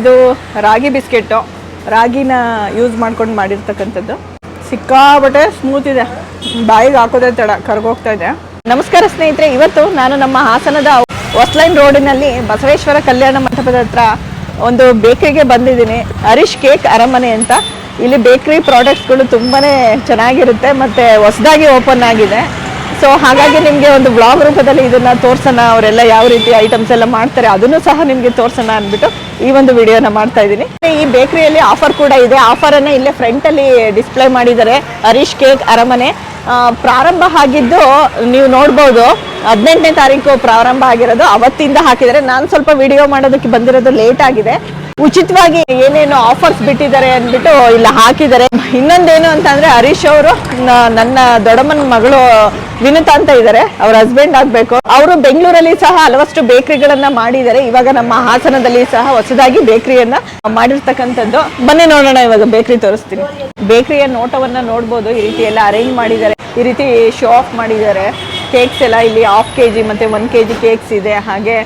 ಇದು ರಾಗಿ ಬಿಸ್ಕೆಟ್. ರಾಗಿನ ಯೂಸ್ ಮಾಡ್ಕೊಂಡು ಮಾಡಿರ್ತಕ್ಕಂಥದ್ದು. ಸಿಕ್ಕಾಬಟ್ಟೆ ಸ್ಮೂತ್ ಇದೆ. ಬಾಯಿಗೆ ಹಾಕೋದೇ ತಡ, ಕರ್ಗೋಗ್ತಾ ಇದೆ. ನಮಸ್ಕಾರ ಸ್ನೇಹಿತರೆ, ಇವತ್ತು ನಾನು ನಮ್ಮ ಹಾಸನದ ಹೊಸ್ಲೈನ್ ರೋಡಿನಲ್ಲಿ ಬಸವೇಶ್ವರ ಕಲ್ಯಾಣ ಮಂಟಪದ ಹತ್ರ ಒಂದು ಬೇಕರಿಗೆ ಬಂದಿದ್ದೀನಿ. ಹರೀಶ್ ಕೇಕ್ ಅರಮನೆ ಅಂತ. ಇಲ್ಲಿ ಬೇಕರಿ ಪ್ರಾಡಕ್ಟ್ಸ್ಗಳು ತುಂಬಾನೇ ಚೆನ್ನಾಗಿರುತ್ತೆ ಮತ್ತೆ ಹೊಸದಾಗಿ ಓಪನ್ ಆಗಿದೆ. ಸೊ ಹಾಗಾಗಿ ನಿಮಗೆ ಒಂದು ಬ್ಲಾಗ್ ರೂಪದಲ್ಲಿ ಇದನ್ನ ತೋರ್ಸೋಣ. ಅವರೆಲ್ಲ ಯಾವ ರೀತಿ ಐಟಮ್ಸ್ ಎಲ್ಲ ಮಾಡ್ತಾರೆ, ಅದನ್ನು ಸಹ ನಿಮಗೆ ತೋರ್ಸೋಣ ಅಂದ್ಬಿಟ್ಟು ಈ ಒಂದು ವಿಡಿಯೋನ ಮಾಡ್ತಾ ಇದ್ದೀನಿ. ಈ ಬೇಕರಿಯಲ್ಲಿ ಆಫರ್ ಕೂಡ ಇದೆ. ಆಫರ್ ಅನ್ನ ಇಲ್ಲೇ ಫ್ರಂಟ್ ಅಲ್ಲಿ ಡಿಸ್ಪ್ಲೇ ಮಾಡಿದ್ದಾರೆ. ಹರೀಶ್ ಕೇಕ್ ಅರಮನೆ. ಪ್ರಾರಂಭ ಆಗಿದ್ದು ನೀವು ನೋಡ್ಬೋದು. ಹದಿನೆಂಟನೇ ತಾರೀಕು ಪ್ರಾರಂಭ ಆಗಿರೋದು. ಅವತ್ತಿಂದ ಹಾಕಿದರೆ ನಾನು ಸ್ವಲ್ಪ ವಿಡಿಯೋ ಮಾಡೋದಕ್ಕೆ ಬಂದಿರೋದು ಲೇಟ್ ಆಗಿದೆ. ಉಚಿತವಾಗಿ ಏನೇನು ಆಫರ್ಸ್ ಬಿಟ್ಟಿದ್ದಾರೆ ಅಂದ್ಬಿಟ್ಟು ಇಲ್ಲ ಹಾಕಿದ್ದಾರೆ. ಇನ್ನೊಂದೇನು ಅಂತಂದ್ರೆ ಹರೀಶ್ ಅವರು ನನ್ನ ದೊಡ್ಡಮ್ಮನ ಮಗಳು ವಿನುತಾ ಅಂತ ಇದ್ದಾರೆ. ಅವ್ರ ಹಸ್ಬೆಂಡ್ ಆಗ್ಬೇಕು. ಅವರು ಬೆಂಗಳೂರಲ್ಲಿ ಸಹ ಹಲವಷ್ಟು ಬೇಕರಿಗಳನ್ನ ಮಾಡಿದ್ದಾರೆ. ಇವಾಗ ನಮ್ಮ ಹಾಸನದಲ್ಲಿ ಸಹ ಹೊಸದಾಗಿ ಬೇಕರಿಯನ್ನ ಮಾಡಿರ್ತಕ್ಕಂಥದ್ದು. ಬನ್ನಿ ನೋಡೋಣ ಇವಾಗ ಬೇಕರಿ ತೋರಿಸ್ತೀನಿ. ಬೇಕರಿಯ ನೋಟವನ್ನ ನೋಡ್ಬೋದು. ಈ ರೀತಿ ಎಲ್ಲ ಅರೇಂಜ್ ಮಾಡಿದ್ದಾರೆ. ಈ ರೀತಿ ಶೋ ಆಫ್ ಮಾಡಿದ್ದಾರೆ. ಕೇಕ್ಸ್ ಎಲ್ಲ ಇಲ್ಲಿ ಹಾಫ್ ಕೆ ಜಿ ಮತ್ತೆ ಒನ್ ಕೆ ಜಿ ಕೇಕ್ಸ್ ಇದೆ. ಹಾಗೆ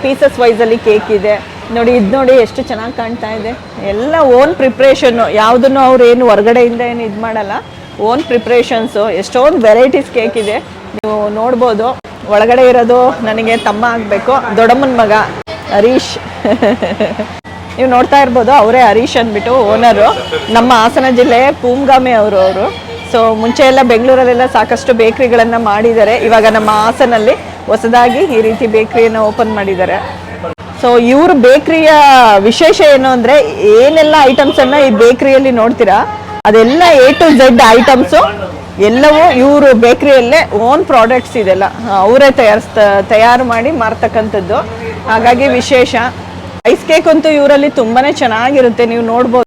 ಪೀಸಸ್ ವೈಸಲ್ಲಿ ಕೇಕ್ ಇದೆ. ನೋಡಿ, ಇದು ನೋಡಿ ಎಷ್ಟು ಚೆನ್ನಾಗಿ ಕಾಣ್ತಾ ಇದೆ. ಎಲ್ಲ ಓನ್ ಪ್ರಿಪ್ರೇಷನ್ನು ಯಾವುದನ್ನು ಅವ್ರು ಏನು ಹೊರಗಡೆಯಿಂದ ಏನು ಇದು ಮಾಡಲ್ಲ. ಓನ್ ಪ್ರಿಪ್ರೇಷನ್ಸು ಎಷ್ಟೊಂದು ವೆರೈಟೀಸ್ ಕೇಕ್ ಇದೆ. ನೀವು ನೋಡ್ಬೋದು. ಒಳಗಡೆ ಇರೋದು ನನಗೆ ತಮ್ಮ ಆಗಬೇಕು. ದೊಡ್ಡಮ್ಮನ ಮಗ, ಹರೀಶ್. ನೀವು ನೋಡ್ತಾ ಇರ್ಬೋದು, ಅವರೇ ಹರೀಶ್ ಅಂದ್ಬಿಟ್ಟು ಓನರು ನಮ್ಮ ಹಾಸನ ಜಿಲ್ಲೆ ಪೂಮ್ಗಾಮೆ ಅವರು ಅವರು. ಸೊ ಮುಂಚೆ ಎಲ್ಲ ಬೆಂಗಳೂರಲ್ಲೆಲ್ಲ ಸಾಕಷ್ಟು ಬೇಕ್ರಿಗಳನ್ನು ಮಾಡಿದ್ದಾರೆ. ಇವಾಗ ನಮ್ಮ ಹಾಸನಲ್ಲಿ ಹೊಸದಾಗಿ ಈ ರೀತಿ ಬೇಕ್ರಿಯನ್ನು ಓಪನ್ ಮಾಡಿದ್ದಾರೆ. ಸೊ ಇವ್ರ ಬೇಕರಿಯ ವಿಶೇಷ ಏನು ಅಂದ್ರೆ ಏನೆಲ್ಲ ಐಟಮ್ಸ್ ಅನ್ನ ಈ ಬೇಕರಿಯಲ್ಲಿ ನೋಡ್ತೀರಾ? ಅದೆಲ್ಲ ಎ ಟು ಝೆಡ್ ಐಟಮ್ಸು ಎಲ್ಲವೂ ಇವರು ಬೇಕರಿಯಲ್ಲೇ ಓನ್ ಪ್ರಾಡಕ್ಟ್ಸ್ ಇದೆಲ್ಲ. ಅವರೇ ತಯಾರಿಸ್ತ, ತಯಾರು ಮಾಡಿ ಮಾರ್ತಕ್ಕಂಥದ್ದು. ಹಾಗಾಗಿ ವಿಶೇಷ. ಐಸ್ ಕೇಕ್ ಅಂತೂ ಇವರಲ್ಲಿ ತುಂಬಾನೇ ಚೆನ್ನಾಗಿರುತ್ತೆ. ನೀವು ನೋಡ್ಬೋದು.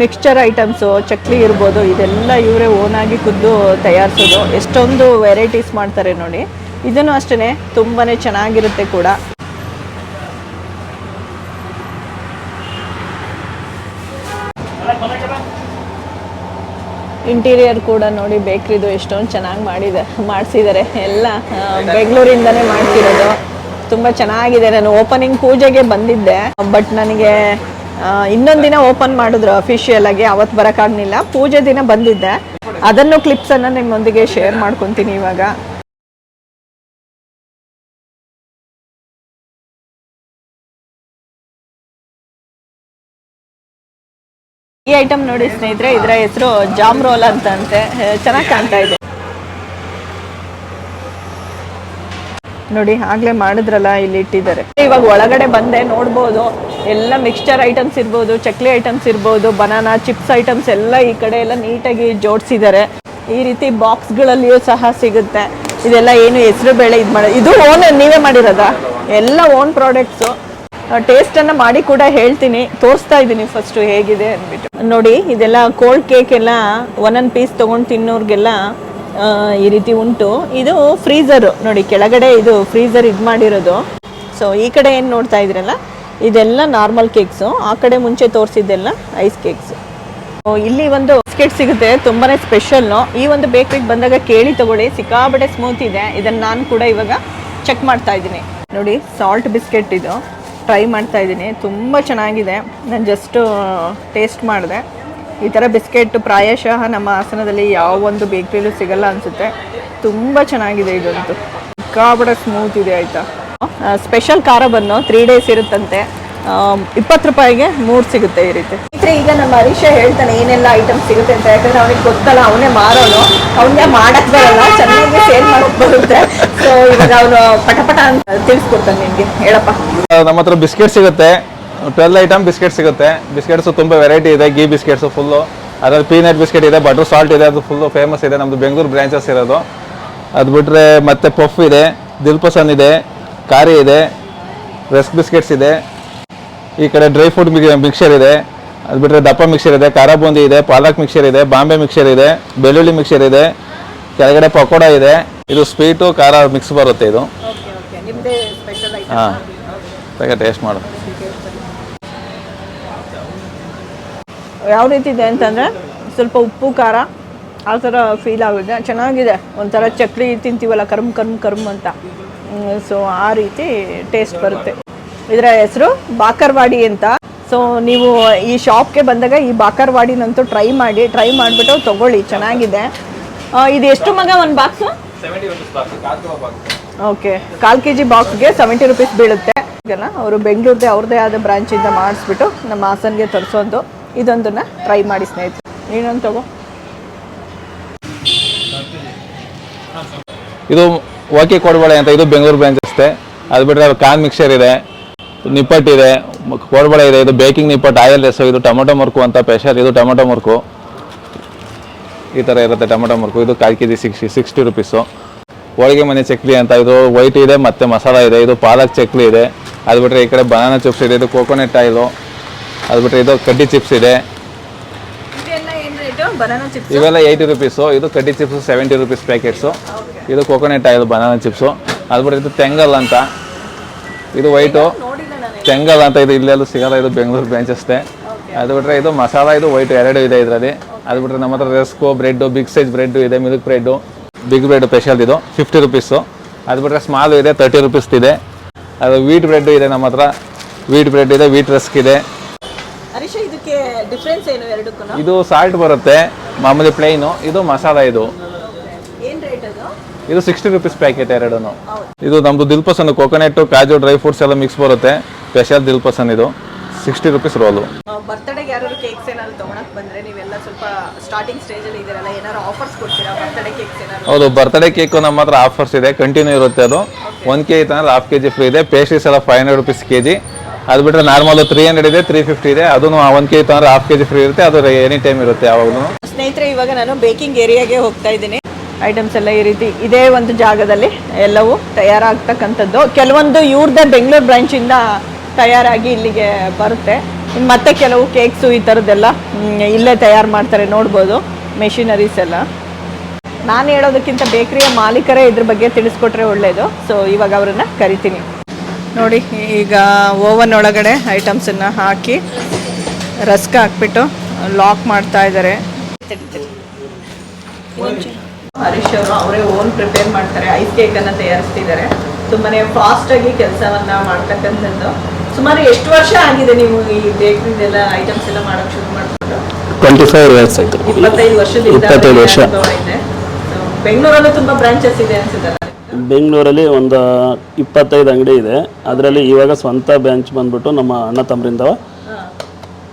ಮಿಕ್ಸ್ಚರ್ ಐಟಮ್ಸು ಚಕ್ಲಿ ಇರ್ಬೋದು, ಇದೆಲ್ಲ ಇವರೇ ಓನಾಗಿ ಖುದ್ದು ತಯಾರಿಸೋದು. ಎಷ್ಟೊಂದು ವೆರೈಟೀಸ್ ಮಾಡ್ತಾರೆ ನೋಡಿ. ಇದನ್ನು ಅಷ್ಟೇ ತುಂಬಾನೇ ಚೆನ್ನಾಗಿರುತ್ತೆ ಕೂಡ. ಇಂಟೀರಿಯರ್ ಕೂಡ ನೋಡಿ ಬೇಕ್ರಿದು ಎಷ್ಟೊಂದು ಚೆನ್ನಾಗಿ ಮಾಡಿದೆ ಮಾಡಿಸಿದ್ದಾರೆ ಎಲ್ಲ ಬೆಂಗಳೂರಿಂದನೇ ಮಾಡ್ತಿರೋದು. ತುಂಬ ಚೆನ್ನಾಗಿದೆ. ನಾನು ಓಪನಿಂಗ್ ಪೂಜೆಗೆ ಬಂದಿದ್ದೆ ಬಟ್ ನನಗೆ ಇನ್ನೊಂದು ದಿನ ಓಪನ್ ಮಾಡಿದ್ರು ಅಫಿಷಿಯಲ್ ಆಗಿ ಅವತ್ತು ಬರೋಕ್ಕಾಗಲಿಲ್ಲ ಪೂಜೆ ದಿನ ಬಂದಿದ್ದೆ. ಅದನ್ನು ಕ್ಲಿಪ್ಸನ್ನು ನಿಮ್ಮೊಂದಿಗೆ ಶೇರ್ ಮಾಡ್ಕೊತೀನಿ ಇವಾಗ. ಈ ಐಟಮ್ ನೋಡಿ ಸ್ನೇಹಿತರೆ, ಇದರ ಹೆಸರು ಜಾಮ್ ರೋಲ್ ಅಂತ ಅಂತೆ ಚೆನ್ನಾಗಿ ಕಾಣ್ತಾ ಇದೆ. ನೋಡಿ, ಆಗ್ಲೇ ಮಾಡಿದ್ರಲ್ಲ, ಇಲ್ಲಿ ಇಟ್ಟಿದ್ದಾರೆ. ಇವಾಗ ಒಳಗಡೆ ಬಂದೆ, ನೋಡ್ಬೋದು. ಎಲ್ಲ ಮಿಕ್ಸ್ಚರ್ ಐಟಮ್ಸ್ ಇರ್ಬೋದು, ಚಕ್ಲಿ ಐಟಮ್ಸ್ ಇರ್ಬೋದು ಬನಾನಾ ಚಿಪ್ಸ್ ಐಟಮ್ಸ್ ಎಲ್ಲ ಈ ಕಡೆ ಎಲ್ಲ ನೀಟಾಗಿ ಜೋಡಿಸಿದ್ದಾರೆ. ಈ ರೀತಿ ಬಾಕ್ಸ್ಗಳಲ್ಲಿಯೂ ಸಹ ಸಿಗುತ್ತೆ. ಇದೆಲ್ಲ ಏನು ಹೆಸರು ಬೇಳೆ ಇದು ಮಾಡ ಇದು ಓನ್ ನೀವೇ ಮಾಡಿರೋದಾ? ಎಲ್ಲ ಓನ್ ಪ್ರಾಡಕ್ಟ್ಸು ಟೇಸ್ಟ್ ಅನ್ನ ಮಾಡಿ ಕೂಡ ಹೇಳ್ತೀನಿ. ತೋರಿಸ್ತಾ ಇದ್ದೀನಿ ಫಸ್ಟ್ ಹೇಗಿದೆ ಅಂದ್ಬಿಟ್ಟು. ನೋಡಿ, ಇದೆಲ್ಲ ಕೋಲ್ಡ್ ಕೇಕ್ ಎಲ್ಲ ಒಂದೊಂದು ಪೀಸ್ ತೊಗೊಂಡು ತಿನ್ನೋರ್ಗೆಲ್ಲ ಈ ರೀತಿ ಉಂಟು. ಇದು ಫ್ರೀಸರ್ ನೋಡಿ, ಕೆಳಗಡೆ ಇದು ಫ್ರೀಸರ್ ಇದು ಮಾಡಿರೋದು. ಸೊ ಈ ಕಡೆ ಏನು ನೋಡ್ತಾ ಇದ್ರಲ್ಲ ಇದೆಲ್ಲ ನಾರ್ಮಲ್ ಕೇಕ್ಸು ಆ ಕಡೆ ಮುಂಚೆ ತೋರಿಸಿದ್ದೆಲ್ಲ ಐಸ್ ಕೇಕ್ಸ್ ಇಲ್ಲಿ ಒಂದು ಬಿಸ್ಕೆಟ್ ಸಿಗುತ್ತೆ, ತುಂಬಾನೇ ಸ್ಪೆಷಲ್ ಈ ಒಂದು ಬೇಕರಿಗೆ ಬಂದಾಗ ಕೇಳಿ ತಗೊಳ್ಳಿ. ಸಿಕ್ಕಾಬಟ್ಟೆ ಸ್ಮೂತ್ ಇದೆ. ಇದನ್ನು ನಾನು ಕೂಡ ಇವಾಗ ಚೆಕ್ ಮಾಡ್ತಾ ಇದ್ದೀನಿ. ನೋಡಿ ಸಾಲ್ಟ್ ಬಿಸ್ಕೆಟ್ ಇದು. ಟ್ರೈ ಮಾಡ್ತಾ ಇದ್ದೀನಿ. ತುಂಬ ಚೆನ್ನಾಗಿದೆ. ನಾನು ಜಸ್ಟ್ ಟೇಸ್ಟ್ ಮಾಡಿದೆ. ಈ ಥರ ಬಿಸ್ಕೆಟ್ ಪ್ರಾಯಶಃ ನಮ್ಮ ಹಾಸನದಲ್ಲಿ ಯಾವ ಒಂದು ಬೇಕ್ರಿಲೂ ಸಿಗಲ್ಲ ಅನಿಸುತ್ತೆ. ತುಂಬ ಚೆನ್ನಾಗಿದೆ ಇದಂತೂ. ಸಿಕ್ಕಾಬಟ್ಟೆ ಸ್ಮೂತ್ ಇದೆ ಆಯಿತಾ? ಸ್ಪೆಷಲ್ ಖಾರ ಬನ್ನು ತ್ರೀ ಡೇಸ್ ಇರುತ್ತಂತೆ. ಇಪ್ಪತ್ತು ರೂಪಾಯಿಗೆ ಮೂರು ಸಿಗುತ್ತೆ ಈ ರೀತಿ. ಸ್ನೇಹಿತರೆ, ಈಗ ನಮ್ಮ ಹರೀಶ ಹೇಳ್ತಾನೆ ಏನೆಲ್ಲ ಐಟಮ್ ಸಿಗುತ್ತೆ ಅಂತ. ಯಾಕಂದ್ರೆ ಅವನಿಗೆ ಗೊತ್ತಲ್ಲ ಅವನೇ ಮಾರೋನು. ಅವನಿಗೆ ಮಾಡಕ್ ಬರಲ್ಲ ಚೆನ್ನಾಗಿ ಸೇಲ್ ಮಾಡಕ್ ಬರುತ್ತೆ. ಸೊ ಇವಾಗ ಅವನು ಪಟಪಟ ಅಂತ ತಿಳಿಸ್ಕೊಡ್ತಾನೆ ನಿಮ್ಗೆ ಹೇಳಪ್ಪ. ನಮ್ಮ ಹತ್ರ ಬಿಸ್ಕೆಟ್ ಸಿಗುತ್ತೆ. ಟ್ವೆಲ್ ಐಟಮ್ ಬಿಸ್ಕೆಟ್ ಸಿಗುತ್ತೆ. ಬಿಸ್ಕೆಟ್ಸ್ ತುಂಬ ವೆರೈಟಿ ಇದೆ. ಗೀ ಬಿಸ್ಕೆಟ್ಸ್ ಫುಲ್ಲು ಅದ್ರಲ್ಲಿ ಪೀನಟ್ ಬಿಸ್ಕೆಟ್ ಇದೆ ಬಟರ್ ಸಾಲ್ಟ್ ಇದೆ ಅದು ಫುಲ್ಲು ಫೇಮಸ್ ಇದೆ. ನಮ್ಮದು ಬೆಂಗಳೂರು ಬ್ರಾಂಚಸ್ ಇರೋದು. ಅದು ಬಿಟ್ಟರೆ ಮತ್ತೆ ಪಫ್ ಇದೆ ದಿಲ್ಪಸನ್ ಇದೆ ಕಾರಿ ಇದೆ ರಸ್ಕ್ ಬಿಸ್ಕೆಟ್ಸ್ ಇದೆ. ಈ ಕಡೆ ಡ್ರೈ ಫ್ರೂಟ್ ಮಿಕ್ಸರ್ ಇದೆ ಅದು ಬಿಟ್ಟರೆ ದಪ್ಪ ಮಿಕ್ಸರ್ ಇದೆ ಖಾರ ಬೂಂದಿ ಇದೆ ಪಾಲಕ್ ಮಿಕ್ಸರ್ ಇದೆ ಬಾಂಬೆ ಮಿಕ್ಸರ್ ಇದೆ ಬೆಳ್ಳುಳ್ಳಿ ಮಿಕ್ಸರ್ ಇದೆ ಕೆಳಗಡೆ ಪಕೋಡ ಇದೆ. ಇದು ಸ್ವೀಟು ಖಾರ ಮಿಕ್ಸ್ ಬರುತ್ತೆ ಇದು. ಹಾಂ. ತಗ ಟೇಸ್ಟ್ ಮಾಡು. ಯಾವ ರೀತಿ ಇದೆ ಅಂತಂದರೆ ಸ್ವಲ್ಪ ಉಪ್ಪು ಖಾರ ಆ ಥರ ಫೀಲ್ ಆಗುತ್ತೆ. ಚೆನ್ನಾಗಿದೆ. ಒಂಥರ ಚಕ್ಲಿ ತಿಂತೀವಲ್ಲ ಕರ್ಮ್ ಕರ್ಮ್ ಕರ್ಮ್ ಅಂತ. ಸೊ ಆ ರೀತಿ ಟೇಸ್ಟ್ ಬರುತ್ತೆ. ಇದರ ಹೆಸರು ಬಾಕರ್ವಾಡಿ ಅಂತ. ಸೊ ನೀವು ಈ ಶಾಪ್ಗೆ ಬಂದಾಗ ಈ ಬಾಕರ್ವಾಡಿನಂತೂ ಟ್ರೈ ಮಾಡಿ ಟ್ರೈ ಮಾಡಿಬಿಟ್ಟು ತಗೊಳ್ಳಿ ಚೆನ್ನಾಗಿದೆ. ಇದು ಎಷ್ಟು ಮಗ ಒಂದು ಬಾಕ್ಸು ಓಕೆ ಕಾಲು ಕೆ ಜಿ ಬಾಕ್ಸ್ಗೆ ಸೆವೆಂಟಿ ರುಪೀಸ್ ಬೀಳುತ್ತೆ. ಈಗಲ್ಲ ಅವರು ಬೆಂಗಳೂರದೇ ಅವ್ರದ್ದೇ ಆದ ಬ್ರಾಂಚಿಂದ ಮಾಡಿಸ್ಬಿಟ್ಟು ನಮ್ಮ ಹಾಸನ್ಗೆ ತರಿಸೋದು. ಇದೊಂದನ್ನ ಟ್ರೈ ಮಾಡಿ ಸ್ನೇಹಿತರೆ. ನೀನೊಂದು ತಗೋ. ಇದು ಓಕೆ ಕೊಡಬೇಡ ಅಂತ ಇದು ಬೆಂಗಳೂರು ಬ್ರಾಂಚ್ ಅಷ್ಟೇ. ಅದು ಬಿಟ್ಟರೆ ಕಾನ್ ಮಿಕ್ಸರ್ ಇದೆ. ನಿಪ್ಪಟ್ಟು ಇದೆ ಕೋಡ್ಬಳೆ ಇದೆ ಇದು ಬೇಕಿಂಗ್ ನಿಪ್ಪಟ್ಟು ಆಯಲ್ ಎಸ್ ಇದು ಟೊಮೊಟೊ ಮುರ್ಕು ಅಂತ ಸ್ಪೆಷಲ್ ಇದು ಟೊಮೊಟೊ ಮುರ್ಕು. ಈ ಥರ ಇರುತ್ತೆ ಟೊಮೊಟೊ ಮುರ್ಕು ಇದು ಕಾಲು K G sixty sixty rupees ಹೋಳಿಗೆ ಮನೆ ಚಕ್ಲಿ ಅಂತ ಇದು ವೈಟ್ ಇದೆ ಮತ್ತು ಮಸಾಲ ಇದೆ ಇದು ಪಾಲಕ್ ಚಕ್ಲಿ ಇದೆ. ಅದು ಬಿಟ್ಟರೆ ಈ ಕಡೆ ಬನಾನಾ ಚಿಪ್ಸ್ ಇದೆ ಇದು ಕೋಕೋನಟ್ ಆಯಿಲು ಅದು ಬಿಟ್ಟರೆ ಇದು ಕಡ್ಡಿ ಚಿಪ್ಸ್ ಇದೆ. ಇವೆಲ್ಲ ಏಯ್ಟಿ ರುಪೀಸು ಇದು ಕಡ್ಡಿ ಚಿಪ್ಸು ಸೆವೆಂಟಿ ರುಪೀಸ್ ಪ್ಯಾಕೆಟ್ಸು ಇದು ಕೋಕೋನಟ್ ಆಯಿಲ್ ಬನಾನಾ ಚಿಪ್ಸು ಅದು ಬಿಟ್ಟರೆ ಇದು ತೆಂಗಲ್ ಅಂತ. ಇದು ವೈಟು ತೆಂಗಲ್ ಅಂತ ಇದು ಇಲ್ಲೆಲ್ಲೂ ಸಿಗಲ್ಲ ಇದು ಬೆಂಗಳೂರು ಬ್ರಾಂಚ್ ಅಷ್ಟೇ. ಅದು ಬಿಟ್ಟರೆ ಇದು ಮಸಾಲ ಇದು ವೈಟ್ ಎರಡು ಇದೆ ಇದರಲ್ಲಿ. ಅದು ಬಿಟ್ಟರೆ ನಮ್ಮ ಹತ್ರ ರೆಸ್ಕೋ ಬ್ರೆಡ್ಡು ಬಿಗ್ ಸೈಜ್ ಬ್ರೆಡ್ಡು ಇದೆ milk bread big bread special ಇದು ಫಿಫ್ಟಿ ರುಪೀಸು ಅದು ಬಿಟ್ಟರೆ ಸ್ಮಾಲ್ ಇದೆ ತರ್ಟಿ ರುಪೀಸ್ ಇದೆ. ಅದು ವೀಟ್ ಬ್ರೆಡ್ ಇದೆ ನಮ್ಮ ಹತ್ರ. ವೀಟ್ ಬ್ರೆಡ್ ಇದೆ ವೀಟ್ ರಸ್ಕ್ ಇದೆ. ಇದು ಸಾಲ್ಟ್ ಬರುತ್ತೆ ಮಾಮೂಲಿ ಪ್ಲೈನು ಇದು ಮಸಾಲ ಇದು. ಇದು ಸಿಕ್ಸ್ಟಿ ರುಪೀಸ್ ಪ್ಯಾಕೆಟ್ ಎರಡೂ ಇದು ನಮ್ಮದು ದಿಲ್ಪಸನ್ ಕೋಕೋನಟ್ ಕಾಜು ಡ್ರೈ ಫ್ರೂಟ್ಸ್ ಎಲ್ಲ ಮಿಕ್ಸ್ ಬರುತ್ತೆ. ಸ್ಪೆಷಲ್ ದಿಲ್ಪಸನ್ ಇದು. ಸಿಕ್ಸ್ಟಿ ರುಪೀಸ್ ರೋಲು ಬರ್ತಡೆಗೆ ಯಾರು ಕೇಕ್ಸ್ ಏನಾದ್ರು ತೊಗೊಳಕ್ ಬಂದ್ರೆ ನೀವೆಲ್ಲ ಸ್ವಲ್ಪ ಸ್ಟಾರ್ಟಿಂಗ್ ಸ್ಟೇಜಲ್ಲಿ ಇದ್ದೀರಲ್ಲ ಏನಾದ್ರು ಆಫರ್ಸ್ ಕೊಡ್ತೀರಾ ಬರ್ತಡೇ ಕೇಕ್ಸ್ ಏನಾದ್ರು? ಹೌದು ಬರ್ತ್ಡೇ ಕೇಕ್ ನಮ್ಮ ಹತ್ರ ಆಫರ್ಸ್ ಇದೆ ಕಂಟಿನ್ಯೂ ಇರುತ್ತೆ ಅದು. ಒನ್ ಕೆ ಜಿ ತಂದ್ರೆ ಹಾಫ್ ಕೆ ಜಿ ಫ್ರೀ ಇದೆ. ಪೇಸ್ಟ್ರೀಸ್ ಎಲ್ಲ five hundred rupees K G ಅದು ಬಿಟ್ಟರೆ ನಾರ್ಮಲ್ ತ್ರೀ ಹಂಡ್ರೆಡ್ ಇದೆ ತ್ರೀ ಫಿಫ್ಟಿ ಇದೆ. ಅದು ಒನ್ ಕೆ ಜಿ ತಂದ್ರೆ ಹಾಫ್ ಕೆ ಜಿ ಫ್ರೀ ಇರುತ್ತೆ. ಅದು ಎನಿ ಟೈಮ್ ಇರುತ್ತೆ ಯಾವಾಗಲೂ ಸ್ನೇಹಿತರೆ ಇವಾಗ ನಾನು ಬೇಕಿಂಗ್ ಏರಿಯಾಗೆ ಹೋಗ್ತಾ ಇದ್ದೀನಿ. ಐಟಮ್ಸ್ ಎಲ್ಲ ಈ ರೀತಿ ಇದೇ ಒಂದು ಜಾಗದಲ್ಲಿ ಎಲ್ಲವೂ ತಯಾರಾಗ್ತಕ್ಕಂಥದ್ದು. ಕೆಲವೊಂದು ಇವ್ರದ್ದೇ ಬೆಂಗಳೂರು ಬ್ರಾಂಚಿಂದ ತಯಾರಾಗಿ ಇಲ್ಲಿಗೆ ಬರುತ್ತೆ. ಇನ್ನು ಮತ್ತೆ ಕೆಲವು ಕೇಕ್ಸು ಈ ಥರದ್ದೆಲ್ಲ ಇಲ್ಲೇ ತಯಾರು ಮಾಡ್ತಾರೆ ನೋಡ್ಬೋದು ಮೆಷಿನರೀಸ್ ಎಲ್ಲ. ನಾನು ಹೇಳೋದಕ್ಕಿಂತ ಬೇಕರಿಯ ಮಾಲೀಕರೇ ಇದ್ರ ಬಗ್ಗೆ ತಿಳಿಸ್ಕೊಟ್ರೆ ಒಳ್ಳೆಯದು ಸೊ ಇವಾಗ ಅವರನ್ನು ಕರಿತೀನಿ. ನೋಡಿ ಈಗ ಓವನ್ ಒಳಗಡೆ ಐಟಮ್ಸನ್ನು ಹಾಕಿ ರಸ್ಕ್ ಹಾಕ್ಬಿಟ್ಟು ಲಾಕ್ ಮಾಡ್ತಾ ಇದ್ದಾರೆ ಹರೀಶ್ ಅವರು ಅವರೇ ಓನ್ ಪ್ರಿಪೇರ್ ಮಾಡ್ತಾರೆ ಐಸ್ ಕೇಕ್ ಅನ್ನ ತಯಾರಿಸ್ತಿದ್ದಾರೆ. ತುಂಬಾನೇ ಫಾಸ್ಟ್ ಆಗಿ ಕೆಲಸವನ್ನ ಮಾಡ್ತಕ್ಕಂಥದ್ದು. ಸುಮಾರು ಎಷ್ಟು ವರ್ಷ ಆಗಿದೆ ನೀವು ಈ ಬೇಕರಿದೆಲ್ಲ ಐಟಮ್ಸ್ ಎಲ್ಲ ಮಾಡಕ್ ಶುರು ಮಾಡ್ತಾರೆ ಟ್ವೆಂಟಿ ಫೈವ್ ಇಯರ್ಸ್ ಆಯ್ತು. ಇಪ್ಪತ್ತೈದು ವರ್ಷದಿಂದ ಇಪ್ಪತ್ತೈದು ವರ್ಷ. ಇದೆ. ಬೆಂಗಳೂರಲ್ಲೂ ತುಂಬಾ ಬ್ರಾಂಚಸ್ ಇದೆ ಅನ್ಸುತ್ತಲ್ಲ ಬೆಂಗಳೂರಲ್ಲಿ ಒಂದು ಇಪ್ಪತ್ತೈದು ಅಂಗಡಿ ಇದೆ. ಅದರಲ್ಲಿ ಇವಾಗ ಸ್ವಂತ ಬ್ರಾಂಚ್ ಬಂದ್ಬಿಟ್ಟು ನಮ್ಮ ಅಣ್ಣ ತಮ್ಮರಿಂದ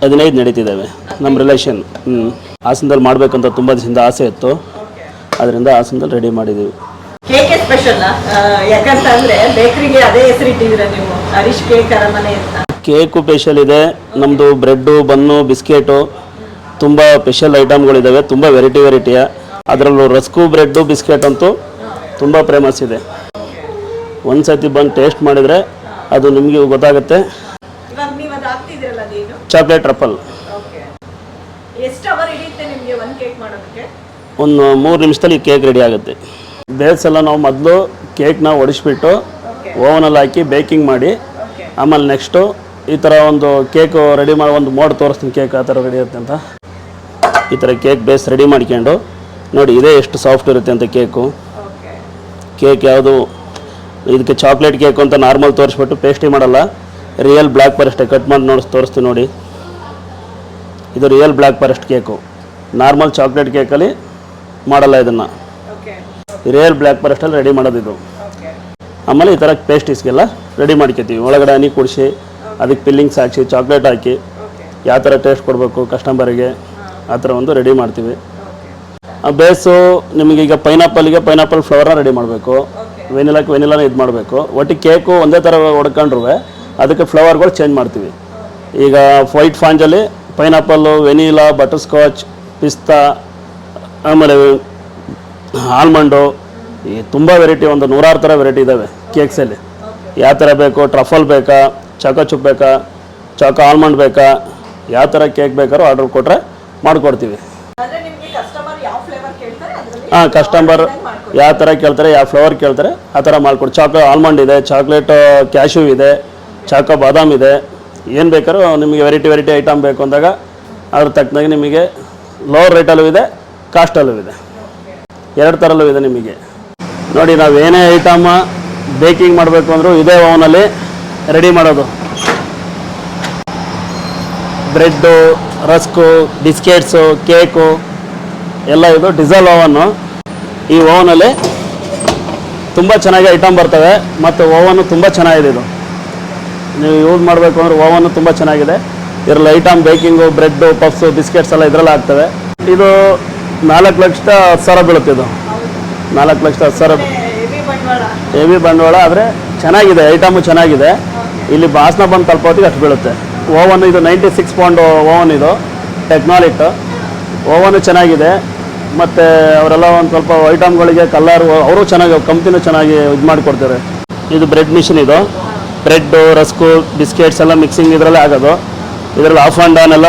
ಹದಿನೈದು ನಡೀತಿದ್ದಾವೆ. ನಮ್ಮ ರಿಲೇಷನ್ ಹ್ಞೂ ಹಾಸನದಲ್ಲಿ ಮಾಡಬೇಕಂತ ತುಂಬ ದಿನದಿಂದ ಆಸೆ ಇತ್ತು. ಅದರಿಂದ ಹಾಸನದಲ್ಲಿ ರೆಡಿ ಮಾಡಿದ್ದೀವಿ ಕೇಕ್ ಸ್ಪೆಷಲ್ ಯಾಕಂತ ಅಂದ್ರೆ ಬೇಕರಿಗೆ ಅದೇ ಹೆಸರಿಟ್ಟಿದ್ದೀರಾ ನೀವು? ಹರೀಶ್ ಕೇಕ್ ಅರಮನೆ ಅಂತ. ಕೇಕು ಸ್ಪೆಷಲ್ ಇದೆ ನಮ್ಮದು ಬ್ರೆಡ್ಡು ಬನ್ನು ಬಿಸ್ಕೆಟು ತುಂಬ ಸ್ಪೆಷಲ್ ಐಟಮ್ಗಳಿದ್ದಾವೆ ತುಂಬ ವೆರೈಟಿ ವೆರೈಟಿಯ ಅದರಲ್ಲೂ ರಸ್ಕು ಬ್ರೆಡ್ಡು ಬಿಸ್ಕೆಟ್ ಅಂತೂ ತುಂಬ ಫೇಮಸ್ ಇದೆ. ಒಂದು ಸತಿ ಬಂದು ಟೇಸ್ಟ್ ಮಾಡಿದರೆ ಅದು ನಿಮಗೆ ಗೊತ್ತಾಗುತ್ತೆ. ಚಾಕ್ಲೇಟ್ ಟ್ರಪಲ್ ಓಕೆ ಎಷ್ಟು ಅವರ್ ಹಿಡಿಯುತ್ತೆ ನಿಮಗೆ ಒಂದು ಕೇಕ್ ಮಾಡೋದಕ್ಕೆ ಒಂದು ಮೂರು ನಿಮಿಷದಲ್ಲಿ ಕೇಕ್ ರೆಡಿ ಆಗುತ್ತೆ. ಬೇಸ್ ಎಲ್ಲ ನಾವು ಮೊದಲು ಕೇಕ್ನ ಒಡಿಸ್ಬಿಟ್ಟು ಓವನಲ್ಲಿ ಹಾಕಿ ಬೇಕಿಂಗ್ ಮಾಡಿ, ಆಮೇಲೆ ನೆಕ್ಸ್ಟು ಈ ಥರ ಒಂದು ಕೇಕು ರೆಡಿ ಮಾಡಿ, ಒಂದು ಮೋಡ್ ತೋರಿಸ್ತೀನಿ ಕೇಕ್ ಆ ಥರ ರೆಡಿ ಇರುತ್ತೆ ಅಂತ. ಈ ಥರ ಕೇಕ್ ಬೇಸ್ ರೆಡಿ ಮಾಡ್ಕೊಂಡು ನೋಡಿ, ಇದೇ ಎಷ್ಟು ಸಾಫ್ಟ್ ಇರುತ್ತೆ ಅಂತ ಕೇಕು. ಕೇಕ್ ಯಾವುದು, ಇದಕ್ಕೆ ಚಾಕ್ಲೇಟ್ ಕೇಕು ಅಂತ ನಾರ್ಮಲ್ ತೋರಿಸ್ಬಿಟ್ಟು ಪೇಸ್ಟಿ ಮಾಡಲ್ಲ, ರಿಯಲ್ ಬ್ಲ್ಯಾಕ್ ಫಾರೆಸ್ಟ್ ಕಟ್ ಮಾಡಿ ನೋಡಿ ತೋರಿಸ್ತೀನಿ ನೋಡಿ. ಇದು real black forest cake. Normal chocolate ಕೇಕಲ್ಲಿ ಮಾಡಲ್ಲ ಇದನ್ನು. ರಿಯಲ್ ಬ್ಲ್ಯಾಕ್ ಫಾರೆಸ್ಟಲ್ಲಿ ರೆಡಿ ಮಾಡೋದು ಇದು. ಓಕೆ ಆಮೇಲೆ ಈ ಥರ ಪೇಸ್ಟೀಸ್ಗೆಲ್ಲ ರೆಡಿ ಮಾಡ್ಕೊತೀವಿ. ಒಳಗಡೆ ಹನಿ ಕುಡಿಸಿ ಅದಕ್ಕೆ ಪಿಲ್ಲಿಂಗ್ಸ್ ಹಾಕಿ ಚಾಕ್ಲೇಟ್ ಹಾಕಿ ಯಾವ ಥರ ಟೇಸ್ಟ್ ಕೊಡಬೇಕು ಕಸ್ಟಮರಿಗೆ ಆ ಥರ ಒಂದು ರೆಡಿ ಮಾಡ್ತೀವಿ. ಆ ಬೇಸು ನಿಮಗೆ ಈಗ ಪೈನಾಪಲ್ಗೆ ಪೈನಾಪಲ್ ಫ್ಲವರ್ನ ರೆಡಿ ಮಾಡಬೇಕು. ವೆನಿಲಾಕ್ಕೆ ವೆನಿಲಾನ ಇದು ಮಾಡಬೇಕು. ಒಟ್ಟು ಕೇಕು ಒಂದೇ ಥರ ಹೊಡ್ಕೊಂಡ್ರು ಅದಕ್ಕೆ ಫ್ಲವರ್ಗಳು ಚೇಂಜ್ ಮಾಡ್ತೀವಿ. ಈಗ ವೈಟ್ ಫಾಂಜಲ್ಲಿ ಪೈನಾಪಲ್ಲು ವೆನಿಲಾ ಬಟರ್ ಸ್ಕಾಚ್ ಪಿಸ್ತಾ ಆಮೇಲೆ ಆಲ್ಮಂಡು ಈ ತುಂಬ ವೆರೈಟಿ ಒಂದು ನೂರಾರು ಥರ ವೆರೈಟಿ ಇದ್ದಾವೆ ಕೇಕ್ಸಲ್ಲಿ ಯಾವ ಥರ ಬೇಕು ಟ್ರಫಲ್ ಬೇಕಾ ಚಾಕೋ ಚುಪ್ ಬೇಕಾ ಚಾಕೋ ಆಲ್ಮಂಡ್ ಬೇಕಾ ಯಾವ ಥರ ಕೇಕ್ ಬೇಕಾದ್ರೂ ಆರ್ಡರ್ ಕೊಟ್ಟರೆ ಮಾಡಿಕೊಡ್ತೀವಿ. ಹಾಂ ಕಸ್ಟಮರ್ ಯಾವ ಥರ ಕೇಳ್ತಾರೆ ಯಾವ ಫ್ಲೇವರ್ ಕೇಳ್ತಾರೆ ಆ ಥರ ಮಾಡಿಕೊಡಿ ಚಾಕೋ ಆಲ್ಮಂಡ್ ಇದೆ ಚಾಕ್ಲೇಟ್ ಕ್ಯಾಶ್ಯೂ ಇದೆ ಚಾಕೋ ಬಾದಾಮ್ ಇದೆ. ಏನು ಬೇಕಾದ್ರೂ ನಿಮಗೆ ವೆರೈಟಿ ವೆರೈಟಿ ಐಟಮ್ ಬೇಕು ಅಂದಾಗ ಅದ್ರ ತಕ್ಕನಾಗಿ ನಿಮಗೆ ಲೋವರ್ ರೇಟಲ್ಲೂ ಇದೆ. ಕಾಸ್ಟಲ್ಲೂ ಇದೆ. ಎರಡು ಥರಲ್ಲೂ ಇದೆ ನಿಮಗೆ. ನೋಡಿ, ನಾವು ಏನೇ ಐಟಮ್ ಬೇಕಿಂಗ್ ಮಾಡಬೇಕು ಅಂದರೂ ಇದೇ ಓವನಲ್ಲಿ ರೆಡಿ ಮಾಡೋದು. ಬ್ರೆಡ್ಡು, ರಸ್ಕು, ಬಿಸ್ಕೆಟ್ಸು, ಕೇಕು, ಎಲ್ಲ ಇದು ಡಿಸಲ್ ಓವನ್ನು ಈ ಓವನಲ್ಲಿ ತುಂಬ ಚೆನ್ನಾಗಿ ಐಟಮ್ ಬರ್ತವೆ ಮತ್ತು ಓವನ್ನು ತುಂಬ ಚೆನ್ನಾಗಿದೆ ಇದು. ನೀವು ಯೂಸ್ ಮಾಡಬೇಕು ಅಂದರೆ ಓವನ್ನು ತುಂಬ ಚೆನ್ನಾಗಿದೆ. ಇದರಲ್ಲಿ item baking, bread, puffs, biscuits ಎಲ್ಲ ಇದರಲ್ಲಿ ಆಗ್ತವೆ. ಇದು ನಾಲ್ಕು ಲಕ್ಷದ ಹತ್ತು ಸಾವಿರ ಬೀಳುತ್ತೆ ಇದು. ನಾಲ್ಕು ಲಕ್ಷದ ಹತ್ತು ಸಾವಿರ. ಹೆವಿ ಬಂಡವಾಳ ಆದರೆ ಚೆನ್ನಾಗಿದೆ ಐಟಮು ಚೆನ್ನಾಗಿದೆ. ಇಲ್ಲಿ ಬಾಸ್ನ ಬಂದು ತಲುಪೋತಿಗೆ ಅಷ್ಟು ಬೀಳುತ್ತೆ. ಓವನ್ ಇದು ನೈಂಟಿ ಸಿಕ್ಸ್ ಪಾಯಿಂಟ್ ಓವನ್ ಇದು ಟೆಕ್ನಾಲಿಟ್ ಓವನು ಚೆನ್ನಾಗಿದೆ. ಮತ್ತು ಅವರೆಲ್ಲ ಒಂದು ಸ್ವಲ್ಪ ಐಟಮ್ಗಳಿಗೆ ಕಲರ್ ಅವರು ಚೆನ್ನಾಗಿ ಕಂಪ್ನಿನೂ ಚೆನ್ನಾಗಿ ಇದು ಮಾಡಿಕೊಡ್ತಾರೆ ಇದು ಬ್ರೆಡ್ ಮಿಷಿನ್ ಇದು. ಬ್ರೆಡ್ಡು ರಸ್ಕು ಬಿಸ್ಕೆಟ್ಸ್ ಎಲ್ಲ ಮಿಕ್ಸಿಂಗ್ ಇದರಲ್ಲೇ ಆಗೋದು. ಇದರಲ್ಲಿ ಆಫ್ ಆ್ಯಂಡ್ ಆನ್ ಎಲ್ಲ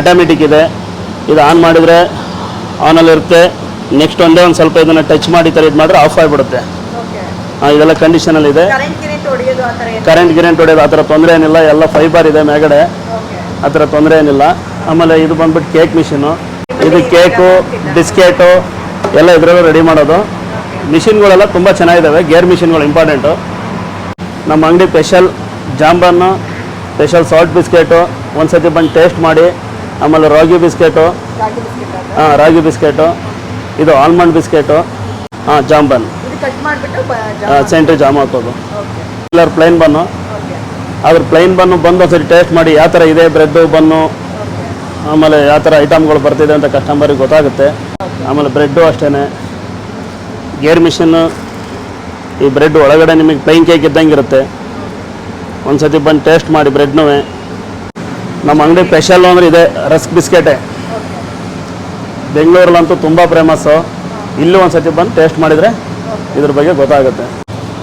ಆಟೋಮೆಟಿಕ್ ಇದೆ. ಇದು ಆನ್ ಮಾಡಿದರೆ ಆನಲ್ಲಿರುತ್ತೆ. ನೆಕ್ಸ್ಟ್ ಒಂದೇ ಒಂದು ಸ್ವಲ್ಪ ಇದನ್ನು ಟಚ್ ಮಾಡಿ ಥರ ಇದು ಮಾಡಿದ್ರೆ ಆಫ್ ಆಗಿಬಿಡುತ್ತೆ. ಆ, ಇದೆಲ್ಲ ಕಂಡೀಷನಲ್ಲಿ ಇದೆ. ಕರೆಂಟ್ ಗಿರೆಂಟ್ ಹೊಡೆಯೋದು ಆ ಥರ ತೊಂದರೆ ಏನಿಲ್ಲ. ಎಲ್ಲ ಫೈಬರ್ ಇದೆ ಮೇಗಡೆ. ಆ ಥರ ತೊಂದರೆ ಏನಿಲ್ಲ. ಆಮೇಲೆ ಇದು ಬಂದ್ಬಿಟ್ಟು ಕೇಕ್ ಮಿಷಿನು ಇದು ಕೇಕು ಬಿಸ್ಕೆಟು ಎಲ್ಲ ಇದರಲ್ಲೂ ರೆಡಿ ಮಾಡೋದು. ಮಿಷಿನ್ಗಳೆಲ್ಲ ತುಂಬ ಚೆನ್ನಾಗಿದ್ದಾವೆ ಗೇರ್ ಮಿಷಿನ್ಗಳು ಇಂಪಾರ್ಟೆಂಟು ನಮ್ಮ ಅಂಗಡಿ special jam bun special salt biscuit ಒಂದು ಸತಿ ಬಂದು ಟೇಸ್ಟ್ ಮಾಡಿ. ಆಮೇಲೆ ರಾಗಿ ಬಿಸ್ಕೆಟು. ಹಾಂ ರಾಗಿ ಬಿಸ್ಕೆಟು. ಇದು ಆಲ್ಮಂಡ್ ಬಿಸ್ಕೆಟು. ಹಾಂ ಜಾಂಬನ್. ಸೆಂಟ್ರಿ ಜಾಮ್ ಹಾಕೋದು. ಎಲ್ಲರು ಪ್ಲೈನ್ ಬನ್ನು ಅದ್ರ ಪ್ಲೈನ್ ಬನ್ನು ಬಂದು ಒಂದ್ಸರಿ ಟೇಸ್ಟ್ ಮಾಡಿ ಯಾವ ಥರ ಇದೆ ಬ್ರೆಡ್ಡು ಬನ್ನು ಆಮೇಲೆ ಯಾವ ಥರ ಐಟಮ್ಗಳು ಬರ್ತಿದೆ ಅಂತ ಕಸ್ಟಮರಿಗೆ ಗೊತ್ತಾಗುತ್ತೆ. ಆಮೇಲೆ ಬ್ರೆಡ್ಡು ಅಷ್ಟೇ ಗೇರ್ ಮಿಷಿನ್ನು ಈ ಬ್ರೆಡ್ ಒಳಗಡೆ ನಿಮಗೆ ಪ್ಲೈನ್ ಕೇಕ್ ಇದ್ದಂಗೆ ಇರುತ್ತೆ. ಒಂದು ಸತಿ ಬಂದು ಟೇಸ್ಟ್ ಮಾಡಿ ಬ್ರೆಡ್ನೂ ನಮ್ಮ ಅಂಗಡಿ ಸ್ಪೆಷಲ್ ಅಂದರೆ ಇದೆ ರಸ್ಕ್ ಬಿಸ್ಕೆಟೇ. ಬೆಂಗಳೂರಲ್ಲಂತೂ ತುಂಬ ಫೇಮಸ್ಸು ಇಲ್ಲೂ ಒಂದು ಸತಿ ಬಂದು ಟೇಸ್ಟ್ ಮಾಡಿದರೆ ಇದ್ರ ಬಗ್ಗೆ ಗೊತ್ತಾಗುತ್ತೆ.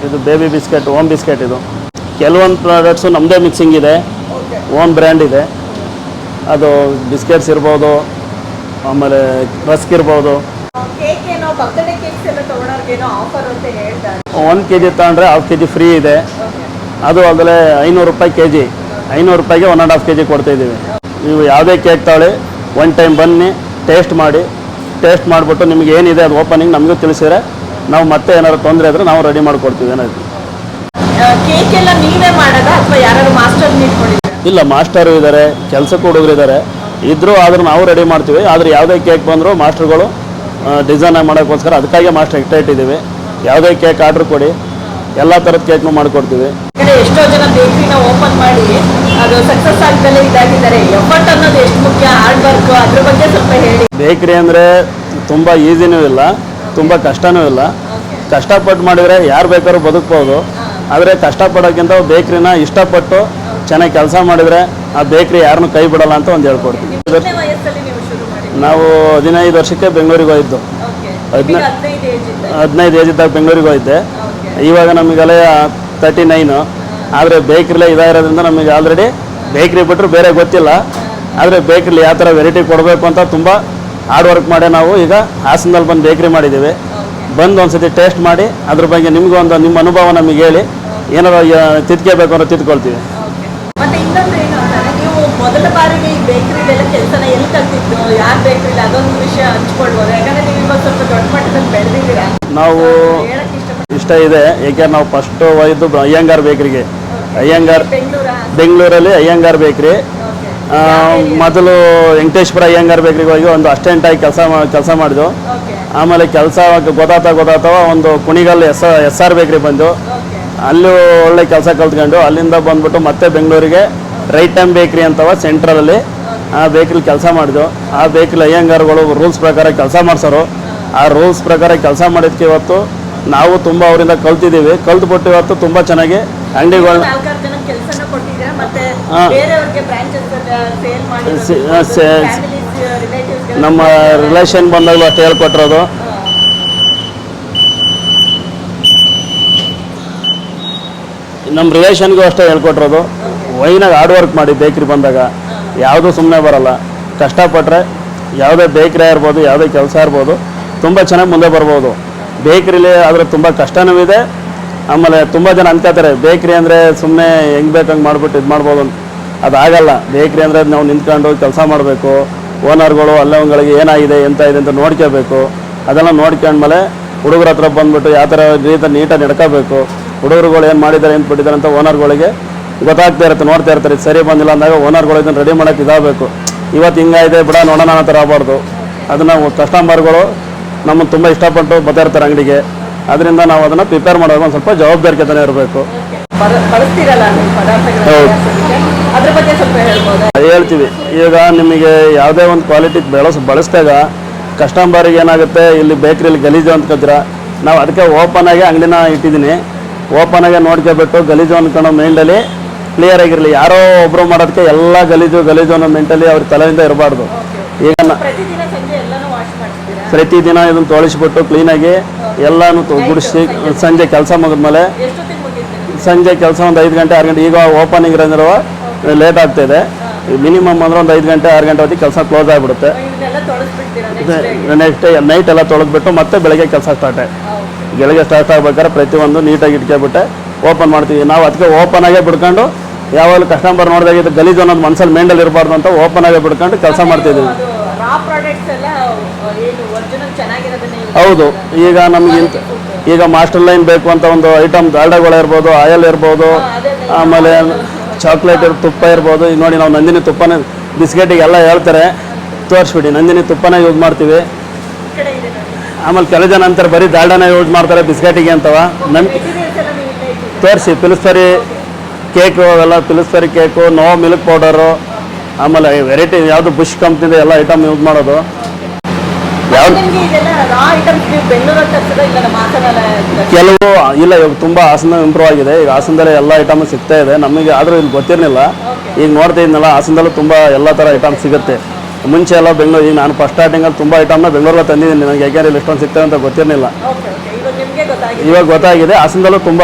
ಇದು ಬೇಬಿ ಬಿಸ್ಕೆಟ್ ಓಮ್ ಬಿಸ್ಕೆಟ್ ಇದು. ಕೆಲವೊಂದು ಪ್ರಾಡಕ್ಟ್ಸು ನಮ್ಮದೇ ಮಿಕ್ಸಿಂಗ್ ಇದೆ. ಓಮ್ ಬ್ರ್ಯಾಂಡ್ ಇದೆ. ಅದು ಬಿಸ್ಕೆಟ್ಸ್ ಇರ್ಬೋದು ಆಮೇಲೆ ರಸ್ಕ್ ಇರ್ಬೋದು. ಒಂದು ಕೆ ಜಿ ತಗೊಂಡ್ರೆ ಹಾಫ್ ಕೆ ಜಿ ಫ್ರೀ ಇದೆ ಅದು ಆಗಲೇ ಐನೂರು ರೂಪಾಯಿ ಕೆ ಜಿ ಐನೂರು ರೂಪಾಯಿಗೆ one and half K G ಕೊಡ್ತಾಯಿದ್ದೀವಿ ನೀವು ಯಾವುದೇ ಕೇಕ್ ತಗೊಳ್ಳಿ ಒನ್ ಟೈಮ್ ಬನ್ನಿ ಟೇಸ್ಟ್ ಮಾಡಿ. ಟೇಸ್ಟ್ ಮಾಡಿಬಿಟ್ಟು ನಿಮ್ಗೆ ಏನಿದೆ ಅದು ಓಪನಿಂಗ್ ನಮಗೂ ತಿಳಿಸಿದ್ರೆ ನಾವು ಮತ್ತೆ ಏನಾದ್ರು ತೊಂದರೆ ಇದ್ದರೆ ನಾವು ರೆಡಿ ಮಾಡಿಕೊಡ್ತೀವಿ ಏನಾದ್ರು. ಕೇಕ್ ಎಲ್ಲ ನೀವೇ ಮಾಡೋದ ಅಥವಾ ಯಾರು ಮಾಸ್ಟರ್ ಇಲ್ಲ ಮಾಸ್ಟರು ಇದ್ದಾರೆ ಕೆಲಸಕ್ಕೆ ಹುಡುಗರು ಇದ್ದಾರೆ ಇದ್ದರೂ ಆದರೂ ನಾವು ರೆಡಿ ಮಾಡ್ತೀವಿ. ಆದರೆ ಯಾವುದೇ ಕೇಕ್ ಬಂದರೂ ಮಾಸ್ಟರ್ಗಳು ಡಿಸೈನ್ ಮಾಡೋಕ್ಕೋಸ್ಕರ ಅದಕ್ಕಾಗಿ ಮಾಸ್ಟರ್ ಇಟ್ಟ ಇಟ್ಟಿದ್ದೀವಿ. ಯಾವುದೇ ಕೇಕ್ ಆರ್ಡ್ರ್ ಕೊಡಿ. ಎಲ್ಲ ಥರದ ಕೇಕ್ನು ಮಾಡಿಕೊಡ್ತೀವಿ. ಕಡೆ ಎಷ್ಟೋ ಜನ ಬೇಕ್ರಿನ ಓಪನ್ ಮಾಡಿ ಅದು ಸಕ್ಸಸ್ ಆಗದಲ್ಲೇ ಇದಾಗಿದ್ದಾರೆ. ಎಫರ್ಟ್ ಅನ್ನೋದು ಎಷ್ಟು ಮುಖ್ಯ? ಹಾರ್ಡ್ ವರ್ಕ್ ಅದ್ರ ಬಗ್ಗೆ ಸ್ವಲ್ಪ ಹೇಳಿ. ಬೇಕ್ರಿ ಅಂದರೆ ತುಂಬ ಈಸಿನೂ ಇಲ್ಲ ತುಂಬ ಕಷ್ಟನೂ ಇಲ್ಲ. ಕಷ್ಟಪಟ್ಟು ಮಾಡಿದರೆ ಯಾರು ಬೇಕಾದ್ರೂ ಬದುಕ್ಬೋದು. ಆದರೆ ಕಷ್ಟಪಡೋಕ್ಕಿಂತ ಬೇಕ್ರಿನ ಇಷ್ಟಪಟ್ಟು ಚೆನ್ನಾಗಿ ಕೆಲಸ ಮಾಡಿದರೆ ಆ ಬೇಕ್ರಿ ಯಾರನ್ನು ಕೈ ಬಿಡಲ್ಲ ಅಂತ ಒಂದು ಹೇಳ್ಕೊಡ್ತೀನಿ. ನೀವು ಹದಿನೈದು ವರ್ಷಕ್ಕೆ ಬೆಂಗಳೂರಿಗೆ ಹೋಗಿದ್ದು. ಹದಿನೈದು ಹದಿನೈದು ಇದ್ದಾಗ ಬೆಂಗಳೂರಿಗೆ ಹೋಗಿದ್ದೆ. ಇವಾಗ ನಮಗೆಲ್ಲ ತರ್ಟಿ ನೈನು ಆದರೆ ಬೇಕ್ರಿಲೇ ಇದಾಗಿರೋದ್ರಿಂದ ನಮಗೆ ಆಲ್ರೆಡಿ ಬೇಕ್ರಿ ಬಿಟ್ಟರು ಬೇರೆ ಗೊತ್ತಿಲ್ಲ. ಆದರೆ ಬೇಕ್ರಿಲಿ ಯಾವ ಥರ ವೆರೈಟಿ ಕೊಡಬೇಕು ಅಂತ ತುಂಬ ಹಾರ್ಡ್ ವರ್ಕ್ ಮಾಡಿ ನಾವು ಈಗ ಹಾಸನದಲ್ಲಿ ಬಂದು ಬೇಕ್ರಿ ಮಾಡಿದ್ದೀವಿ. ಬಂದು ಒಂದ್ಸತಿ ಟೇಸ್ಟ್ ಮಾಡಿ ಅದ್ರ ಬಗ್ಗೆ ನಿಮ್ಗೆ ಒಂದು ನಿಮ್ಮ ಅನುಭವ ನಮಗೆ ಹೇಳಿ. ಏನಾರು ತಿದ್ಕೋಬೇಕು ಅಂತ ತಿದ್ಕೊಳ್ತೀವಿ ನೀವು ಮೊದಲ ಬಾರಿಗೆ ಈ ಬೇಕರಿದೆಲ್ಲ ಕೆಲಸನ ಎಲ್ಲಿ ಕಲ್ತಿದ್ದು ಯಾರು ಬೇಕರಿಲ್ಲ ಅದೊಂದು ವಿಷಯ ಹಂಚ್ಕೊಳ್ಬೋದು. ಯಾಕಂದ್ರೆ ನೀವು ಇವಾಗ ಸ್ವಲ್ಪ ದೊಡ್ಡ ಮಟ್ಟದಲ್ಲಿ ಬೆಳೆದಿದ್ದೀರಾ. ನಾವು ಹೇಳಕ್ ಇಷ್ಟ ಇದೆ. ಏಕೆಂದ್ರೆ ನಾವು ಫಸ್ಟ್ ಒಯ್ದು ಅಯ್ಯಂಗಾರ್ ಬೇಕ್ರಿಗೆ. ಅಯ್ಯಂಗಾರ್. ಬೆಂಗಳೂರಲ್ಲಿ ಅಯ್ಯಂಗಾರ್ ಬೇಕ್ರಿ. ಮೊದಲು ವೆಂಕಟೇಶ್ವರ ಅಯ್ಯಂಗಾರ್ ಬೇಕ್ರಿಗೆ ಹೋಗಿ ಒಂದು ಅಸ್ಟೆಂಟ್ ಆಗಿ ಕೆಲಸ ಕೆಲಸ ಮಾಡಿದ್ವು ಆಮೇಲೆ ಕೆಲಸ ಗೊತ್ತಾತ ಗೊತ್ತಾಗ್ತಾವ ಒಂದು ಕುಣಿಗಲ್ ಎಸ್ ಎಸ್ ಆರ್ ಬೇಕ್ರಿ ಬಂದು. ಅಲ್ಲೂ ಒಳ್ಳೆ ಕೆಲಸ ಕಲ್ತ್ಕೊಂಡು ಅಲ್ಲಿಂದ ಬಂದ್ಬಿಟ್ಟು ಮತ್ತೆ ಬೆಂಗಳೂರಿಗೆ ರೈಟ್ ಟೈಮ್ ಬೇಕ್ರಿ ಅಂತವ ಸೆಂಟ್ರಲಲ್ಲಿ ಆ ಬೇಕ್ರಿಲಿ ಕೆಲಸ ಮಾಡಿದ್ವು ಆ ಬೇಕ್ರಿ ಅಯ್ಯಂಗಾರ್ಗಳು ರೂಲ್ಸ್ ಪ್ರಕಾರ ಕೆಲಸ ಮಾಡಿಸೋರು. ಆ ರೂಲ್ಸ್ ಪ್ರಕಾರ ಕೆಲಸ ಮಾಡಿದ್ಕೆ ಇವತ್ತು ನಾವು ತುಂಬ ಅವರಿಂದ ಕಲ್ತಿದ್ದೀವಿ. ಕಲ್ತ್ಬಿಟ್ಟು ಇವತ್ತು ತುಂಬ ಚೆನ್ನಾಗಿ ರಿಲೇಟಿವ್ಸ್ ನಮ್ಮ ರಿಲೇಷನ್ ಬಂದಾಗಲೂ ಅಷ್ಟು ಹೇಳ್ಕೊಟ್ಟಿರೋದು. ನಮ್ಮ ರಿಲೇಷನ್ಗೂ ಅಷ್ಟೇ ಹೇಳ್ಕೊಟ್ಟಿರೋದು. ವೈನಾಗ ಹಾರ್ಡ್ ವರ್ಕ್ ಮಾಡಿ ಬೇಕ್ರಿ ಬಂದಾಗ ಯಾವುದೂ ಸುಮ್ಮನೆ ಬರಲ್ಲ. ಕಷ್ಟಪಟ್ಟರೆ ಯಾವುದೇ ಬೇಕ್ರಿ ಇರ್ಬೋದು ಯಾವುದೇ ಕೆಲಸ ಇರ್ಬೋದು ತುಂಬ ಚೆನ್ನಾಗಿ ಮುಂದೆ ಬರ್ಬೋದು. ಬೇಕ್ರಿಲಿ ಆದರೆ ತುಂಬ ಕಷ್ಟನೂ ಇದೆ. ಆಮೇಲೆ ತುಂಬ ಜನ ಅನ್ಕೋತಾರೆ ಬೇಕ್ರಿ ಅಂದರೆ ಸುಮ್ಮನೆ ಹೆಂಗೆ ಬೇಕಂಗೆ ಮಾಡ್ಬಿಟ್ಟು ಇದು ಮಾಡ್ಬೋದು ಅಂತ. ಅದಾಗಲ್ಲ ಬೇಕ್ರಿ ಅಂದರೆ ನಾವು ನಿಂತ್ಕೊಂಡು ಕೆಲಸ ಮಾಡಬೇಕು, ಓನರ್ಗಳು, ಅಲ್ಲವಂಗಳಿಗೆ ಏನಾಗಿದೆ, ಎಂತ ಇದೆ ಅಂತ ನೋಡ್ಕೋಬೇಕು ಅದೆಲ್ಲ ನೋಡ್ಕೊಂಡ್ಮೇಲೆ ಹುಡುಗರ ಹತ್ರ ಬಂದ್ಬಿಟ್ಟು ಯಾವ ಥರ ರೀತಿ ನೀಟಾಗಿ ನಡ್ಕೋಬೇಕು ಹುಡುಗರುಗಳು ಏನು ಮಾಡಿದ್ದಾರೆ, ಏನು ಬಿಟ್ಟಿದ್ದಾರೆ ಅಂತ ಓನರ್ಗಳಿಗೆ ಗೊತ್ತಾಗ್ತಾ ಇರುತ್ತೆ, ನೋಡ್ತಾ ಇರ್ತಾರೆ ಸರಿ ಬಂದಿಲ್ಲ ಅಂದಾಗ ಓನರ್ಗಳು ಇದನ್ನು ರೆಡಿ ಮಾಡೋಕೆ ಇದಾಗಬೇಕು. ಇವತ್ತು ಹಿಂಗಾಗಿದೆ ಬಿಡ, ನೋಡೋಣ ಅನ್ನೋ ಥರ ಆಗಬಾರ್ದು. ಅದನ್ನು ಕಸ್ಟಮರ್ಗಳು ನಮ್ಮನ್ನು ತುಂಬ ಇಷ್ಟಪಟ್ಟು ಬರ್ತಾ ಇರ್ತಾರೆ ಅಂಗಡಿಗೆ. ಅದರಿಂದ ನಾವು ಅದನ್ನು ಪ್ರಿಪೇರ್ ಮಾಡೋದು ಒಂದು ಸ್ವಲ್ಪ ಜವಾಬ್ದಾರಿಕೆತನೇ ಇರಬೇಕು. ಹೇಳ್ತೀವಿ. ಈಗ ನಿಮಗೆ ಯಾವುದೇ ಒಂದು ಕ್ವಾಲಿಟಿ ಬೆಳೆಸ್ ಬಳಸಿದಾಗ ಕಸ್ಟಮರಿಗೆ ಏನಾಗುತ್ತೆ ಇಲ್ಲಿ ಬೇಕ್ರಿಲಿ ಗಲೀಜು ಅಂದ್ಕೊತೀರ? ನಾವು ಅದಕ್ಕೆ ಓಪನ್ ಆಗಿ ಅಂಗಡಿನ ಇಟ್ಟಿದ್ದೀನಿ. ಓಪನ್ ಆಗಿ ನೋಡ್ಕೋಬೇಕು ಗಲೀಜು ಅನ್ಕೊಂಡು ಮೈಂಡಲ್ಲಿ ಕ್ಲಿಯರ್ ಆಗಿರಲಿ. ಯಾರೋ ಒಬ್ಬರು ಮಾಡೋದಕ್ಕೆ ಎಲ್ಲ ಗಲೀಜು ಗಲೀಜು ಅನ್ನೋ ಮೆಂಟಲಿ ಅವ್ರ ತಲೆಯಿಂದ ಇರಬಾರ್ದು. ಈಗ ನ- ಪ್ರತಿದಿನ ಸಂಜೆ ಎಲ್ಲಾನು ವಾಶ್ ಮಾಡ್ತೀರಾ ಪ್ರತಿದಿನ ಇದನ್ನು ತೊಳಿಸ್ಬಿಟ್ಟು ಕ್ಲೀನಾಗಿ ಎಲ್ಲನೂ ಗುಡಿಸಿ ಸಂಜೆ ಕೆಲಸ ಮುಗಿದ್ಮೇಲೆ ಸಂಜೆ ಕೆಲಸ ಒಂದು ಐದು ಗಂಟೆ ಆರು ಗಂಟೆ ಈಗ ಓಪನಿಂಗ್ ಇರೋದಿರುವ ಲೇಟ್ ಆಗ್ತಾಯಿದೆ ಮಿನಿಮಮ್ ಅಂದ್ರೆ ಒಂದು ಐದು ಗಂಟೆ ಆರು ಗಂಟೆ ಹೊತ್ತಿಗೆ ಕೆಲಸ ಕ್ಲೋಸ್ ಆಗಿಬಿಡುತ್ತೆ. ನೆಕ್ಸ್ಟ್ ನೈಟ್ ಎಲ್ಲ ತೊಳೆದ್ಬಿಟ್ಟು ಮತ್ತೆ ಬೆಳಗ್ಗೆ ಕೆಲಸ ಸ್ಟಾರ್ಟ್ ಬೆಳಗ್ಗೆ ಸ್ಟಾರ್ಟ್ ಆಗ್ಬೇಕಾದ್ರೆ ಪ್ರತಿಯೊಂದು ನೀಟಾಗಿ ಇಟ್ಕೊಬಿಟ್ಟೆ ಓಪನ್ ಮಾಡ್ತೀವಿ. ನಾವು ಅದಕ್ಕೆ ಓಪನ್ ಆಗೇ ಬಿಡ್ಕೊಂಡು ಯಾವಾಗಲೂ ಕಸ್ಟಮರ್ ನೋಡಿದಾಗ ಗಲೀಜು ಅನ್ನೋದು ಮನ್ಸಲ್ಲಿ ಮೇಂಡಲ್ಲಿ ಇರಬಾರ್ದು ಅಂತ ಓಪನ್ ಆಗೇ ಬಿಡ್ಕೊಂಡು ಕೆಲಸ ಮಾಡ್ತಿದ್ದೀವಿ. ಹೌದು. ಈಗ ನಮ್ಗೆ ಈಗ ಮಾಸ್ಟರ್ ಲೈನ್ ಬೇಕು ಅಂತ ಒಂದು ಐಟಮ್ ದಾಲ್ಡಾಗಳು ಇರ್ಬೋದು ಆಯಲ್ ಇರ್ಬೋದು ಆಮೇಲೆ ಚಾಕ್ಲೇಟ್ ಇರ್ ತುಪ್ಪ ಇರ್ಬೋದು. ಈಗ ನೋಡಿ ನಾವು ನಂದಿನಿ ತುಪ್ಪನೇ ಬಿಸ್ಕೆಟಿಗೆ ಎಲ್ಲ ಹೇಳ್ತಾರೆ. ತೋರಿಸ್ಬಿಡಿ ನಂದಿನಿ ತುಪ್ಪನೇ ಯೂಸ್ ಮಾಡ್ತೀವಿ. ಆಮೇಲೆ ಕೆಲ ಜನ ಅಂತಾರೆ ಬರೀ ದಾಲ್ಡಾನೇ ಯೂಸ್ ಮಾಡ್ತಾರೆ ಬಿಸ್ಕೆಟಿಗೆ ಅಂತವ. ನಮ್ಮ ಇಟ್ಟಿದ್ದೀರಾ ತೋರಿಸಿ ಪಿಲಿಸ್ಪರಿ ಕೇಕು ಅವೆಲ್ಲ Pillsbury cake no milk powder ಆಮೇಲೆ ವೆರೈಟಿ ಯಾವುದು ಬುಷ್ ಕಂಪ್ನಿದೆ ಎಲ್ಲ ಐಟಮ್ ಯೂಸ್ ಮಾಡೋದು. ಕೆಲವು ಇಲ್ಲ ಇವಾಗ ತುಂಬ ಹಾಸನ ಇಂಪ್ರೂವ್ ಆಗಿದೆ. ಈಗ ಹಾಸನದಲ್ಲೇ ಎಲ್ಲ ಐಟಮ್ ಸಿಗ್ತಾ ಇದೆ. ನಮಗೆ ಆದರೂ ಇಲ್ಲಿ ಗೊತ್ತಿರಲಿಲ್ಲ. ಈಗ ನೋಡ್ತಾ ಇದ್ನಲ್ಲ ಹಾಸನದಲ್ಲೂ ತುಂಬ ಎಲ್ಲ ಥರ ಐಟಮ್ ಸಿಗುತ್ತೆ. ಮುಂಚೆ ಎಲ್ಲ ಬೆಂಗಳೂರು ಈಗ ನಾನು ಫಸ್ಟ್ ಸ್ಟಾರ್ಟಿಂಗಲ್ಲಿ ತುಂಬ ಐಟಮ್ನ ಬೆಂಗಳೂರಲ್ಲಿ ತಂದಿದ್ದೀನಿ. ನನಗೆ ಯಾಕೆಂದ್ರೆ ಇಲ್ಲಿ ಇಷ್ಟೊಂದು ಸಿಗ್ತವೆ ಅಂತ ಗೊತ್ತಿರಲಿಲ್ಲ. ಇವಾಗ ಗೊತ್ತಾಗಿದೆ. ಹಾಸನದಲ್ಲೂ ತುಂಬ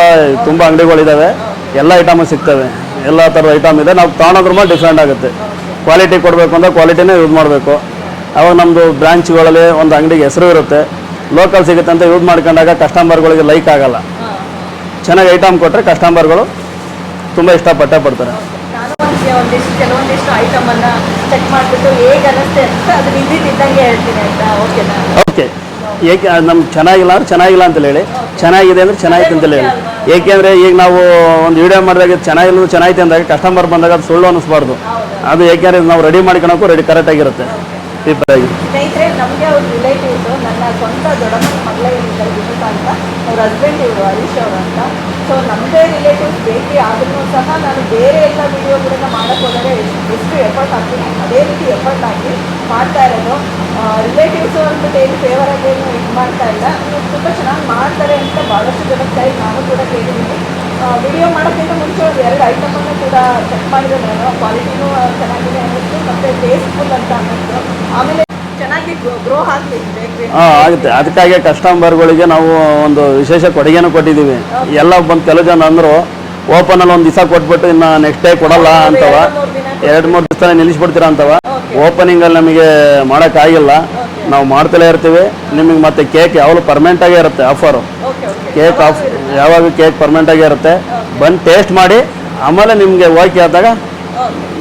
ತುಂಬ ಅಂಗಡಿಗಳಿದ್ದಾವೆ. ಎಲ್ಲ ಐಟಮು ಸಿಗ್ತವೆ. ಎಲ್ಲ ಥರದ ಐಟಮ್ ಇದೆ. ನಾವು ತಗೊಂಡ್ರೂ ಮೇಲೆ ಡಿಫ್ರೆಂಟ್ ಆಗುತ್ತೆ ಕ್ವಾಲಿಟಿ ಕೊಡಬೇಕು ಅಂದರೆ ಕ್ವಾಲಿಟಿನೇ ಯೂಸ್ ಮಾಡಬೇಕು. ಅವಾಗ ನಮ್ಮದು ಬ್ರಾಂಚ್ಗಳಲ್ಲಿ ಒಂದು ಅಂಗಡಿಗೆ ಹೆಸರು ಇರುತ್ತೆ. ಲೋಕಲ್ ಸಿಗುತ್ತೆ ಅಂತ ಯೂಸ್ ಮಾಡ್ಕೊಂಡಾಗ ಕಸ್ಟಮರ್ಗಳಿಗೆ ಲೈಕ್ ಆಗಲ್ಲ. ಚೆನ್ನಾಗಿ ಐಟಮ್ ಕೊಟ್ಟರೆ ಕಸ್ಟಮರ್ಗಳು ತುಂಬ ಇಷ್ಟಪಟ್ಟೆ ಪಡ್ತಾರೆ ಒಂದಿಷ್ಟು ಕೆಲವೊಂದಿಷ್ಟು ಐಟಮ್ ಅನ್ನ ಚೆಕ್ ಮಾಡಿಬಿಟ್ಟು ಹೇಗೆ ಅನ್ನಿಸ್ತೆ ಅಂತ ಅದು ಇದ್ದಂಗೆ ಹೇಳ್ತೀನಿ ಆಯ್ತಾ? ಓಕೆನಾ ಓಕೆ ಏಕೆ ನಮ್ಗೆ ಚೆನ್ನಾಗಿಲ್ಲ ಅಂದ್ರೆ ಚೆನ್ನಾಗಿಲ್ಲ ಅಂತ ಹೇಳಿ. ಚೆನ್ನಾಗಿದೆ ಅಂದ್ರೆ ಚೆನ್ನಾಗಿತ್ತು ಅಂತ ಹೇಳಿ. ಏಕೆಂದರೆ ಈಗ ನಾವು ಒಂದು ವಿಡಿಯೋ ಮಾಡಿದಾಗ ಚೆನ್ನಾಗಿಲ್ಲ ಚೆನ್ನಾಗಿದೆ ಅಂದಾಗ ಕಸ್ಟಮರ್ ಬಂದಾಗ ಅದು ಸುಳ್ಳು ಅನ್ನಿಸ್ಬಾರ್ದು ಅದು ಏಕೆಂದರೆ ನಾವು ರೆಡಿ ಮಾಡ್ಕೊಳಕ್ಕೂ ರೆಡಿ ಕರೆಕ್ಟಾಗಿರುತ್ತೆ ಆಗಿ. ಸ್ನೇಹಿತರೆ, ನಮಗೆ ಅವ್ರ ರಿಲೇಟಿವ್ಸು ನನ್ನ ಸ್ವಂತ ದೊಡ್ಡಮ್ಮನ ಮಗಳೇ ಇದ್ದಾರೆ ವಿನುತ ಅಂತ. ಅವ್ರ ಹಸ್ಬೆಂಡ್ ಇವರು ಹರೀಶ್ ಅವರು ಅಂತ. ಸೊ ನಮ್ಮದೇ ರಿಲೇಟಿವ್ಸ್ ಭೇಟಿ ಆದ್ರೂ ಸಹ ನಾನು ಬೇರೆ ಎಲ್ಲ ವಿಡಿಯೋಗಳನ್ನ ಮಾಡೋಕ್ಕೆ ಹೋದರೆ ಎಷ್ಟು ಎಫರ್ಟ್ ಹಾಕ್ತೀನಿ, ಅದೇ ರೀತಿ ಎಫರ್ಟ್ ಹಾಕಿ ಮಾಡ್ತಾ ಇರೋದು. ರಿಲೇಟಿವ್ಸು ಅಂದ್ಬಿಟ್ಟು ಏನು ಫೇವರ್ ಆಗಿ ಏನು ಇದು ಮಾಡ್ತಾ ಇಲ್ಲ. ತುಂಬ ಚೆನ್ನಾಗಿ ಮಾಡ್ತಾರೆ ಅಂತ ಭಾಳಷ್ಟು ಜನಕ್ಕೆ ನಾನು ಕೂಡ ಕೇಳಿದ್ದೀನಿ. ವಿಡಿಯೋ ಮಾಡೋಕ್ಕಿಂತ ಮುಂಚೆ ಒಂದು ಎರಡು ಐಟಮನ್ನು ಕೂಡ ಚೆಕ್ ಮಾಡಿದೆ ನಾನು. ಕ್ವಾಲಿಟಿನೂ ಚೆನ್ನಾಗಿದೆ ಅನ್ನಿಸ್ತು. ಮತ್ತು ಟೇಸ್ಟ್ಫುಲ್ ಅಂತ ಅನ್ನಿಸ್ತು. ಆಮೇಲೆ ಚೆನ್ನಾಗಿ ಗ್ರೋ ಆಗಲಿ ಆಗುತ್ತೆ. ಅದಕ್ಕಾಗಿ ಕಸ್ಟಮರ್ಗಳಿಗೆ ನಾವು ಒಂದು ವಿಶೇಷ ಕೊಡುಗೆನೂ ಕೊಟ್ಟಿದ್ದೀವಿ. ಎಲ್ಲ ಬಂದು ಕೆಲವು ಜನ ಅಂದರು ಓಪನಲ್ಲಿ ಒಂದು ದಿವಸ ಕೊಟ್ಬಿಟ್ಟು ಇನ್ನು ನೆಕ್ಸ್ಟ್ ಡೇ ಕೊಡಲ್ಲ ಅಂತವ. ಎರಡು ಮೂರು ದಿವಸ ನಿಲ್ಲಿಸ್ಬಿಡ್ತೀರಾ ಅಂತವ. ಓಪನಿಂಗಲ್ಲಿ ನಮಗೆ ಮಾಡೋಕ್ಕಾಗಿಲ್ಲ. ನಾವು ಮಾಡ್ತಲೇ ಇರ್ತೀವಿ. ನಿಮಗೆ ಮತ್ತೆ ಕೇಕ್ ಯಾವಾಗಲೂ ಪರ್ಮನೆಂಟಾಗೇ ಇರುತ್ತೆ ಆಫರು ಕೇಕ್ ಆಫ್ ಯಾವಾಗ ಕೇಕ್ ಪರ್ಮನೆಂಟಾಗೇ ಇರುತ್ತೆ ಬಂದು ಟೇಸ್ಟ್ ಮಾಡಿ ಆಮೇಲೆ ನಿಮಗೆ ಓಕೆ ಆದಾಗ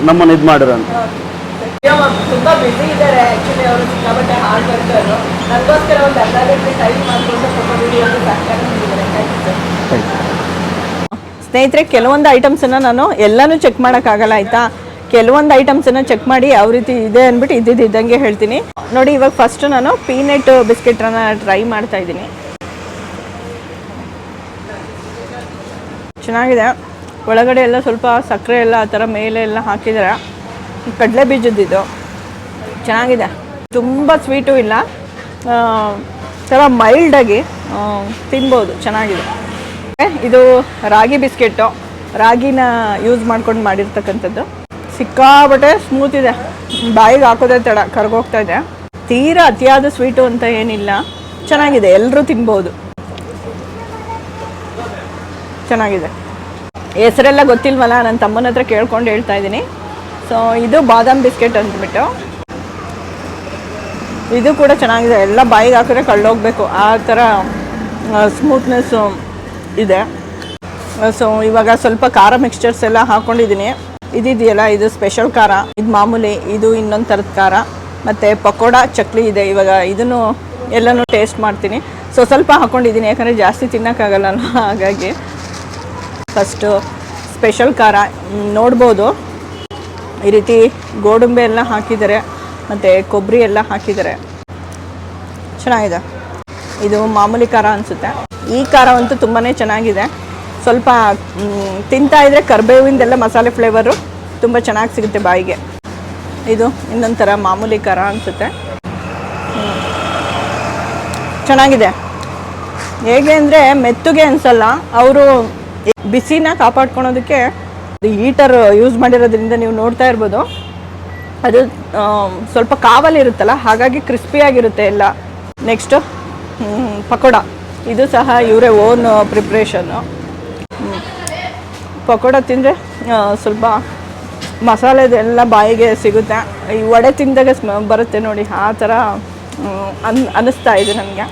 ನಮ್ಮನ್ನು ಇದು ಮಾಡಿರಂತ ತುಂಬ ಬ್ಯುಸಿ ಇದ್ದಾರೆ ಆ್ಯಕ್ಚುಲಿ ಅವರು ಸಿಕ್ಕಾಪಟ್ಟೆ ಹಾರ್ಡ್ ವರ್ಕರು ನನಗೋಸ್ಕರ ಒಂದು ಅರ್ಧ ಗಂಟೆ ಟೈಮ್ ಮಾಡಿಕೊಂಡು ಸ್ವಲ್ಪ ವಿಡಿಯೋ ಸ್ನೇಹಿತರೆ ಕೆಲವೊಂದು ಐಟಮ್ಸನ್ನು ನಾನು ಎಲ್ಲನೂ ಚೆಕ್ ಮಾಡೋಕ್ಕಾಗಲ್ಲ ಆಯಿತಾ? ಕೆಲವೊಂದು ಐಟಮ್ಸನ್ನು ಚೆಕ್ ಮಾಡಿ ಯಾವ ರೀತಿ ಇದೆ ಅಂದ್ಬಿಟ್ಟು ಇದ್ದಿದ್ದಂಗೆ ಇದ್ದಂಗೆ ಹೇಳ್ತೀನಿ. ನೋಡಿ ಇವಾಗ ಫಸ್ಟ್ ನಾನು ಪೀನಟ್ ಬಿಸ್ಕೆಟನ್ನು ಟ್ರೈ ಮಾಡ್ತಾ ಇದ್ದೀನಿ. ಚೆನ್ನಾಗಿದೆ. ಒಳಗಡೆ ಎಲ್ಲ ಸ್ವಲ್ಪ ಸಕ್ಕರೆ ಎಲ್ಲ ಆ ಥರ ಮೇಲೆ ಎಲ್ಲ ಹಾಕಿದ್ದಾರೆ. ಕಡಲೆ ಬೀಜದ್ದಿದ್ದು ಚೆನ್ನಾಗಿದೆ. ತುಂಬ ಸ್ವೀಟು ಇಲ್ಲ. ಥರ ಮೈಲ್ಡಾಗಿ ತಿನ್ಬೋದು. ಚೆನ್ನಾಗಿದೆ. ಇದು ರಾಗಿ ಬಿಸ್ಕೆಟ್ಟು ರಾಗಿನ ಯೂಸ್ ಮಾಡ್ಕೊಂಡು ಮಾಡಿರ್ತಕ್ಕಂಥದ್ದು. ಸಿಕ್ಕಾಬಟ್ಟೆ ಸ್ಮೂತ್ ಇದೆ. ಬಾಯಿಗೆ ಹಾಕೋದೇ ತಡ, ಕರ್ಗೋಗ್ತಾ ಇದೆ. ತೀರಾ ಅತಿಯಾದ ಸ್ವೀಟು ಅಂತ ಏನಿಲ್ಲ. ಚೆನ್ನಾಗಿದೆ. ಎಲ್ಲರೂ ತಿನ್ಬೋದು. ಚೆನ್ನಾಗಿದೆ. ಹೆಸರೆಲ್ಲ ಗೊತ್ತಿಲ್ವಲ್ಲ? ನನ್ನ ತಮ್ಮನ ಹತ್ರ ಕೇಳ್ಕೊಂಡು ಹೇಳ್ತಾ ಇದ್ದೀನಿ. ಸೊ ಇದು ಬಾದಾಮ್ ಬಿಸ್ಕೆಟ್ ಅಂದ್ಬಿಟ್ಟು. ಇದು ಕೂಡ ಚೆನ್ನಾಗಿದೆ. ಎಲ್ಲ ಬಾಯಿಗೆ ಹಾಕಿದ್ರೆ ಕಳ್ಳೋಗ್ಬೇಕು. ಆ ಥರ ಸ್ಮೂತ್ನೆಸ್ಸು ಇದೆ. ಸೊ ಇವಾಗ ಸ್ವಲ್ಪ ಖಾರ ಮಿಕ್ಸ್ಚರ್ಸ್ ಎಲ್ಲ ಹಾಕ್ಕೊಂಡಿದ್ದೀನಿ ಇದಿದೆಯಲ್ಲ, ಇದು ಸ್ಪೆಷಲ್ ಖಾರ. ಇದು ಮಾಮೂಲಿ, ಇದು ಇನ್ನೊಂದು ಥರದ ಖಾರ. ಮತ್ತು ಪಕೋಡ, ಚಕ್ಲಿ ಇದೆ ಇವಾಗ. ಇದನ್ನು ಎಲ್ಲನೂ ಟೇಸ್ಟ್ ಮಾಡ್ತೀನಿ. ಸೊ ಸ್ವಲ್ಪ ಹಾಕ್ಕೊಂಡಿದ್ದೀನಿ ಯಾಕಂದರೆ ಜಾಸ್ತಿ ತಿನ್ನೋಕ್ಕಾಗಲ್ಲ ಹಾಗಾಗಿ. ಫಸ್ಟು ಸ್ಪೆಷಲ್ ಖಾರ ನೋಡ್ಬೋದು. ಈ ರೀತಿ ಗೋಡಂಬಿ ಎಲ್ಲ ಹಾಕಿದ್ದಾರೆ, ಮತ್ತು ಕೊಬ್ಬರಿ ಎಲ್ಲ ಹಾಕಿದ್ದಾರೆ. ಚೆನ್ನಾಗಿದೆ. ಇದು ಮಾಮೂಲಿ ಖಾರ ಅನಿಸುತ್ತೆ. ಈ ಖಾರ ಅಂತೂ ತುಂಬಾ ಚೆನ್ನಾಗಿದೆ. ಸ್ವಲ್ಪ ತಿಂತಾ ಇದ್ರೆ ಕರ್ಬೇವಿಂದೆಲ್ಲ ಮಸಾಲೆ ಫ್ಲೇವರು ತುಂಬ ಚೆನ್ನಾಗಿ ಸಿಗುತ್ತೆ ಬಾಯಿಗೆ. ಇದು ಇನ್ನೊಂಥರ ಮಾಮೂಲಿ ಖಾರ ಅನಿಸುತ್ತೆ. ಚೆನ್ನಾಗಿದೆ. ಹೇಗೆ ಅಂದರೆ ಮೆತ್ತಗೆ ಅನಿಸಲ್ಲ, ಅವರು ಬಿಸಿನ ಕಾಪಾಡ್ಕೊಳೋದಕ್ಕೆ ಹೀಟರ್ ಯೂಸ್ ಮಾಡಿರೋದ್ರಿಂದ ನೀವು ನೋಡ್ತಾ ಇರ್ಬೋದು. ಅದು ಸ್ವಲ್ಪ ಕಾವಲಿರುತ್ತಲ್ಲ ಹಾಗಾಗಿ ಕ್ರಿಸ್ಪಿಯಾಗಿರುತ್ತೆ ಎಲ್ಲ. ನೆಕ್ಸ್ಟು ಪಕೋಡ. ಇದು ಸಹ ಇವರೇ ಓನ್ ಪ್ರಿಪ್ರೇಷನ್ನು ಪಕೋಡ ತಿಂದರೆ ಸ್ವಲ್ಪ ಮಸಾಲೆದೆಲ್ಲ ಬಾಯಿಗೆ ಸಿಗುತ್ತೆ. ಈ ವಡೆ ತಿಂದಾಗ ಸ್ಮ, ಬರುತ್ತೆ ನೋಡಿ, ಆ ಥರ ಅನ್ ಅನ್ನಿಸ್ತಾ ಇದೆ ನನಗೆ.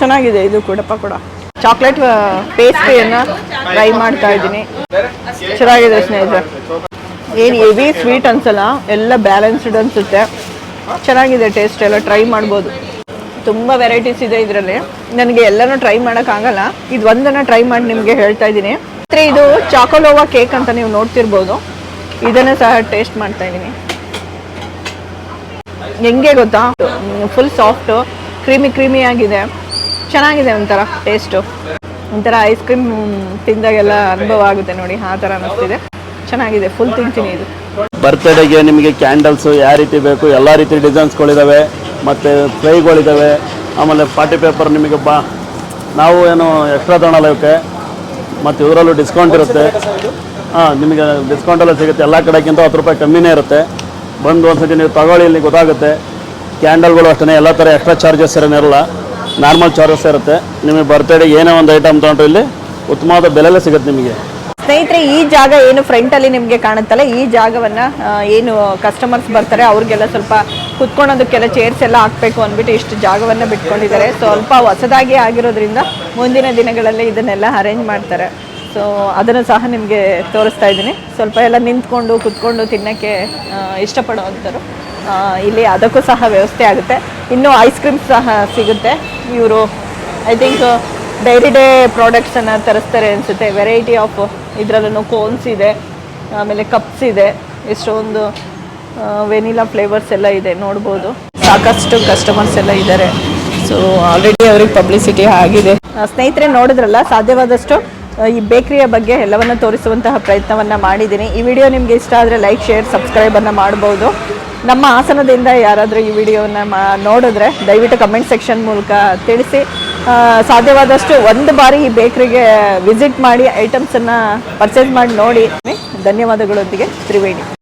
ಚೆನ್ನಾಗಿದೆ ಇದು ಕೂಡ ಪಕೋಡ. ಚಾಕ್ಲೇಟ್ ಪೇಸ್ಟ್ರಿಯನ್ನು ಟ್ರೈ ಮಾಡ್ತಾ ಇದ್ದೀನಿ. ಚೆನ್ನಾಗಿದೆ ಸ್ನೇಹಿತರೆ. ಏನು ಹೆವಿ ಸ್ವೀಟ್ ಅನ್ಸಲ್ಲ, ಎಲ್ಲ ಬ್ಯಾಲೆನ್ಸ್ಡ್ ಅನಿಸುತ್ತೆ. ಚೆನ್ನಾಗಿದೆ ಟೇಸ್ಟ್ ಎಲ್ಲ ಟ್ರೈ ಮಾಡ್ಬೋದು. ತುಂಬ ವೆರೈಟೀಸ್ ಇದೆ ಇದರಲ್ಲಿ. ನನಗೆ ಎಲ್ಲನೂ ಟ್ರೈ ಮಾಡೋಕ್ಕಾಗಲ್ಲ ಇದು ಒಂದನ್ನು ಟ್ರೈ ಮಾಡಿ ನಿಮಗೆ ಹೇಳ್ತಾ ಇದ್ದೀನಿ. ಮತ್ತು ಇದು ಚಾಕೋಲೋವಾ ಕೇಕ್ ಅಂತ ನೀವು ನೋಡ್ತಿರ್ಬೋದು. ಇದನ್ನು ಸಹ ಟೇಸ್ಟ್ ಮಾಡ್ತಾ ಇದ್ದೀನಿ. ಹೆಂಗೆ ಗೊತ್ತಾ? ಫುಲ್ ಸಾಫ್ಟು ಕ್ರೀಮಿ ಕ್ರೀಮಿ ಆಗಿದೆ. ಚೆನ್ನಾಗಿದೆ ಒಂಥರ ಟೇಸ್ಟು ಒಂಥರ ಐಸ್ ಕ್ರೀಮ್ ತಿಂದಾಗೆಲ್ಲ ಅನುಭವ ಆಗುತ್ತೆ ನೋಡಿ, ಆ ಥರ ಅನ್ನಿಸ್ತಿದೆ. ಚೆನ್ನಾಗಿದೆ ಫುಲ್ ತಿಂತೀನಿ ಇದು. ಬರ್ತ್ಡೇಗೆ ನಿಮಗೆ ಕ್ಯಾಂಡಲ್ಸು ಯಾವ ರೀತಿ ಬೇಕು, ಎಲ್ಲ ರೀತಿ ಡಿಸೈನ್ಸ್ಗಳಿದ್ದಾವೆ ಮತ್ತು ಫ್ರೈಗಳಿದ್ದಾವೆ ಆಮೇಲೆ ಪಾರ್ಟಿ ಪೇಪರ್ ನಿಮಗೆ ಬಾ, ನಾವು ಏನು ಎಕ್ಸ್ಟ್ರಾ ತೊಗೊಳಲ್ಲ ಇವಕ್ಕೆ, ಮತ್ತು ಇದರಲ್ಲೂ ಡಿಸ್ಕೌಂಟ್ ಇರುತ್ತೆ. ಹಾಂ, ನಿಮಗೆ ಡಿಸ್ಕೌಂಟೆಲ್ಲ ಸಿಗುತ್ತೆ, ಎಲ್ಲ ಕಡೆಗಿಂತ ಹತ್ತು ರೂಪಾಯಿ ಕಮ್ಮಿನೇ ಇರುತ್ತೆ. ಬಂದು ಒಂದ್ಸತಿ ನೀವು ತಗೊಳ್ಳಿ, ಇಲ್ಲಿ ಗೊತ್ತಾಗುತ್ತೆ. ಕ್ಯಾಂಡಲ್ಗಳು ಅಷ್ಟೇ ಎಲ್ಲ ಥರ ಎಕ್ಸ್ಟ್ರಾ ಚಾರ್ಜಸ್ ಏನಿರಲ್ಲ ನಾರ್ಮಲ್ ಚಾರ್ಜಸ್ ಇರುತ್ತೆ. ನಿಮಗೆ ಬರ್ತ್ಡೇ ಏನೇ ಒಂದು ಐಟಮ್ ತೊಗೊಂಡ್ರೆ ಇಲ್ಲಿ ಉತ್ತಮವಾದ ಬೆಲೆಲ್ಲ ಸಿಗುತ್ತೆ ನಿಮಗೆ. ಸ್ನೇಹಿತರೆ, ಈ ಜಾಗ ಏನು ಫ್ರಂಟಲ್ಲಿ ನಿಮಗೆ ಕಾಣುತ್ತಲ್ಲ, ಈ ಜಾಗವನ್ನ ಏನು ಕಸ್ಟಮರ್ಸ್ ಬರ್ತಾರೆ, ಅವ್ರಿಗೆಲ್ಲ ಸ್ವಲ್ಪ ಕುತ್ಕೊಳ್ಳೋದಕ್ಕೆಲ್ಲ ಚೇರ್ಸ್ ಎಲ್ಲ ಹಾಕಬೇಕು ಅಂದ್ಬಿಟ್ಟು ಇಷ್ಟು ಜಾಗವನ್ನು ಬಿಟ್ಕೊಂಡಿದ್ದಾರೆ. ಸ್ವಲ್ಪ ಹೊಸದಾಗಿ ಆಗಿರೋದ್ರಿಂದ ಮುಂದಿನ ದಿನಗಳಲ್ಲಿ ಇದನ್ನೆಲ್ಲ ಅರೇಂಜ್ ಮಾಡ್ತಾರೆ. ಸೊ ಅದನ್ನು ಸಹ ನಿಮಗೆ ತೋರಿಸ್ತಾ ಇದ್ದೀನಿ. ಸ್ವಲ್ಪ ಎಲ್ಲ ನಿಂತ್ಕೊಂಡು, ಕುತ್ಕೊಂಡು ತಿನ್ನೋಕ್ಕೆ ಇಷ್ಟಪಡುವಂಥರು ಇಲ್ಲಿ ಅದಕ್ಕೂ ಸಹ ವ್ಯವಸ್ಥೆ ಆಗುತ್ತೆ. ಇನ್ನು ಐಸ್ ಕ್ರೀಮ್ ಸಹ ಸಿಗುತ್ತೆ. ಇವರು ಐ ಥಿಂಕ್ ಡೈರಿ ಡೇ ಪ್ರಾಡಕ್ಟ್ಸನ್ನು ತರಿಸ್ತಾರೆ ಅನಿಸುತ್ತೆ. ವೆರೈಟಿ ಆಫ್ ಇದರಲ್ಲೂ ಕೋನ್ಸ್ ಇದೆ, ಆಮೇಲೆ ಕಪ್ಸ್ ಇದೆ. ಎಷ್ಟೊಂದು ವೆನಿಲಾ ಫ್ಲೇವರ್ಸ್ ಎಲ್ಲ ಇದೆ. ನೋಡ್ಬೋದು. ಸಾಕಷ್ಟು ಕಸ್ಟಮರ್ಸ್ ಎಲ್ಲ ಇದ್ದಾರೆ. ಸೊ ಆಲ್ರೆಡಿ ಅವ್ರಿಗೆ ಪಬ್ಲಿಸಿಟಿ ಆಗಿದೆ. ಸ್ನೇಹಿತರೆ, ನೋಡಿದ್ರಲ್ಲ, ಸಾಧ್ಯವಾದಷ್ಟು ಈ ಬೇಕರಿಯ ಬಗ್ಗೆ ಎಲ್ಲವನ್ನು ತೋರಿಸುವಂತಹ ಪ್ರಯತ್ನವನ್ನು ಮಾಡಿದ್ದೀನಿ. ಈ ವಿಡಿಯೋ ನಿಮಗೆ ಇಷ್ಟ ಆದರೆ ಲೈಕ್ ಶೇರ್ ಸಬ್ಸ್ಕ್ರೈಬನ್ನು ಮಾಡ್ಬೋದು. ನಮ್ಮ ಆಸನದಿಂದ ಯಾರಾದರೂ ಈ ವಿಡಿಯೋನ ಮಾ ನೋಡಿದ್ರೆ ದಯವಿಟ್ಟು ಕಮೆಂಟ್ ಸೆಕ್ಷನ್ ಮೂಲಕ ತಿಳಿಸಿ. ಸಾಧ್ಯವಾದಷ್ಟು ಒಂದು ಬಾರಿ ಈ ಬೇಕ್ರಿಗೆ ವಿಸಿಟ್ ಮಾಡಿ ಐಟಮ್ಸನ್ನು ಪರ್ಚೇಸ್ ಮಾಡಿ ನೋಡಿ. ಧನ್ಯವಾದಗಳೊಂದಿಗೆ ತ್ರಿವೇಣಿ.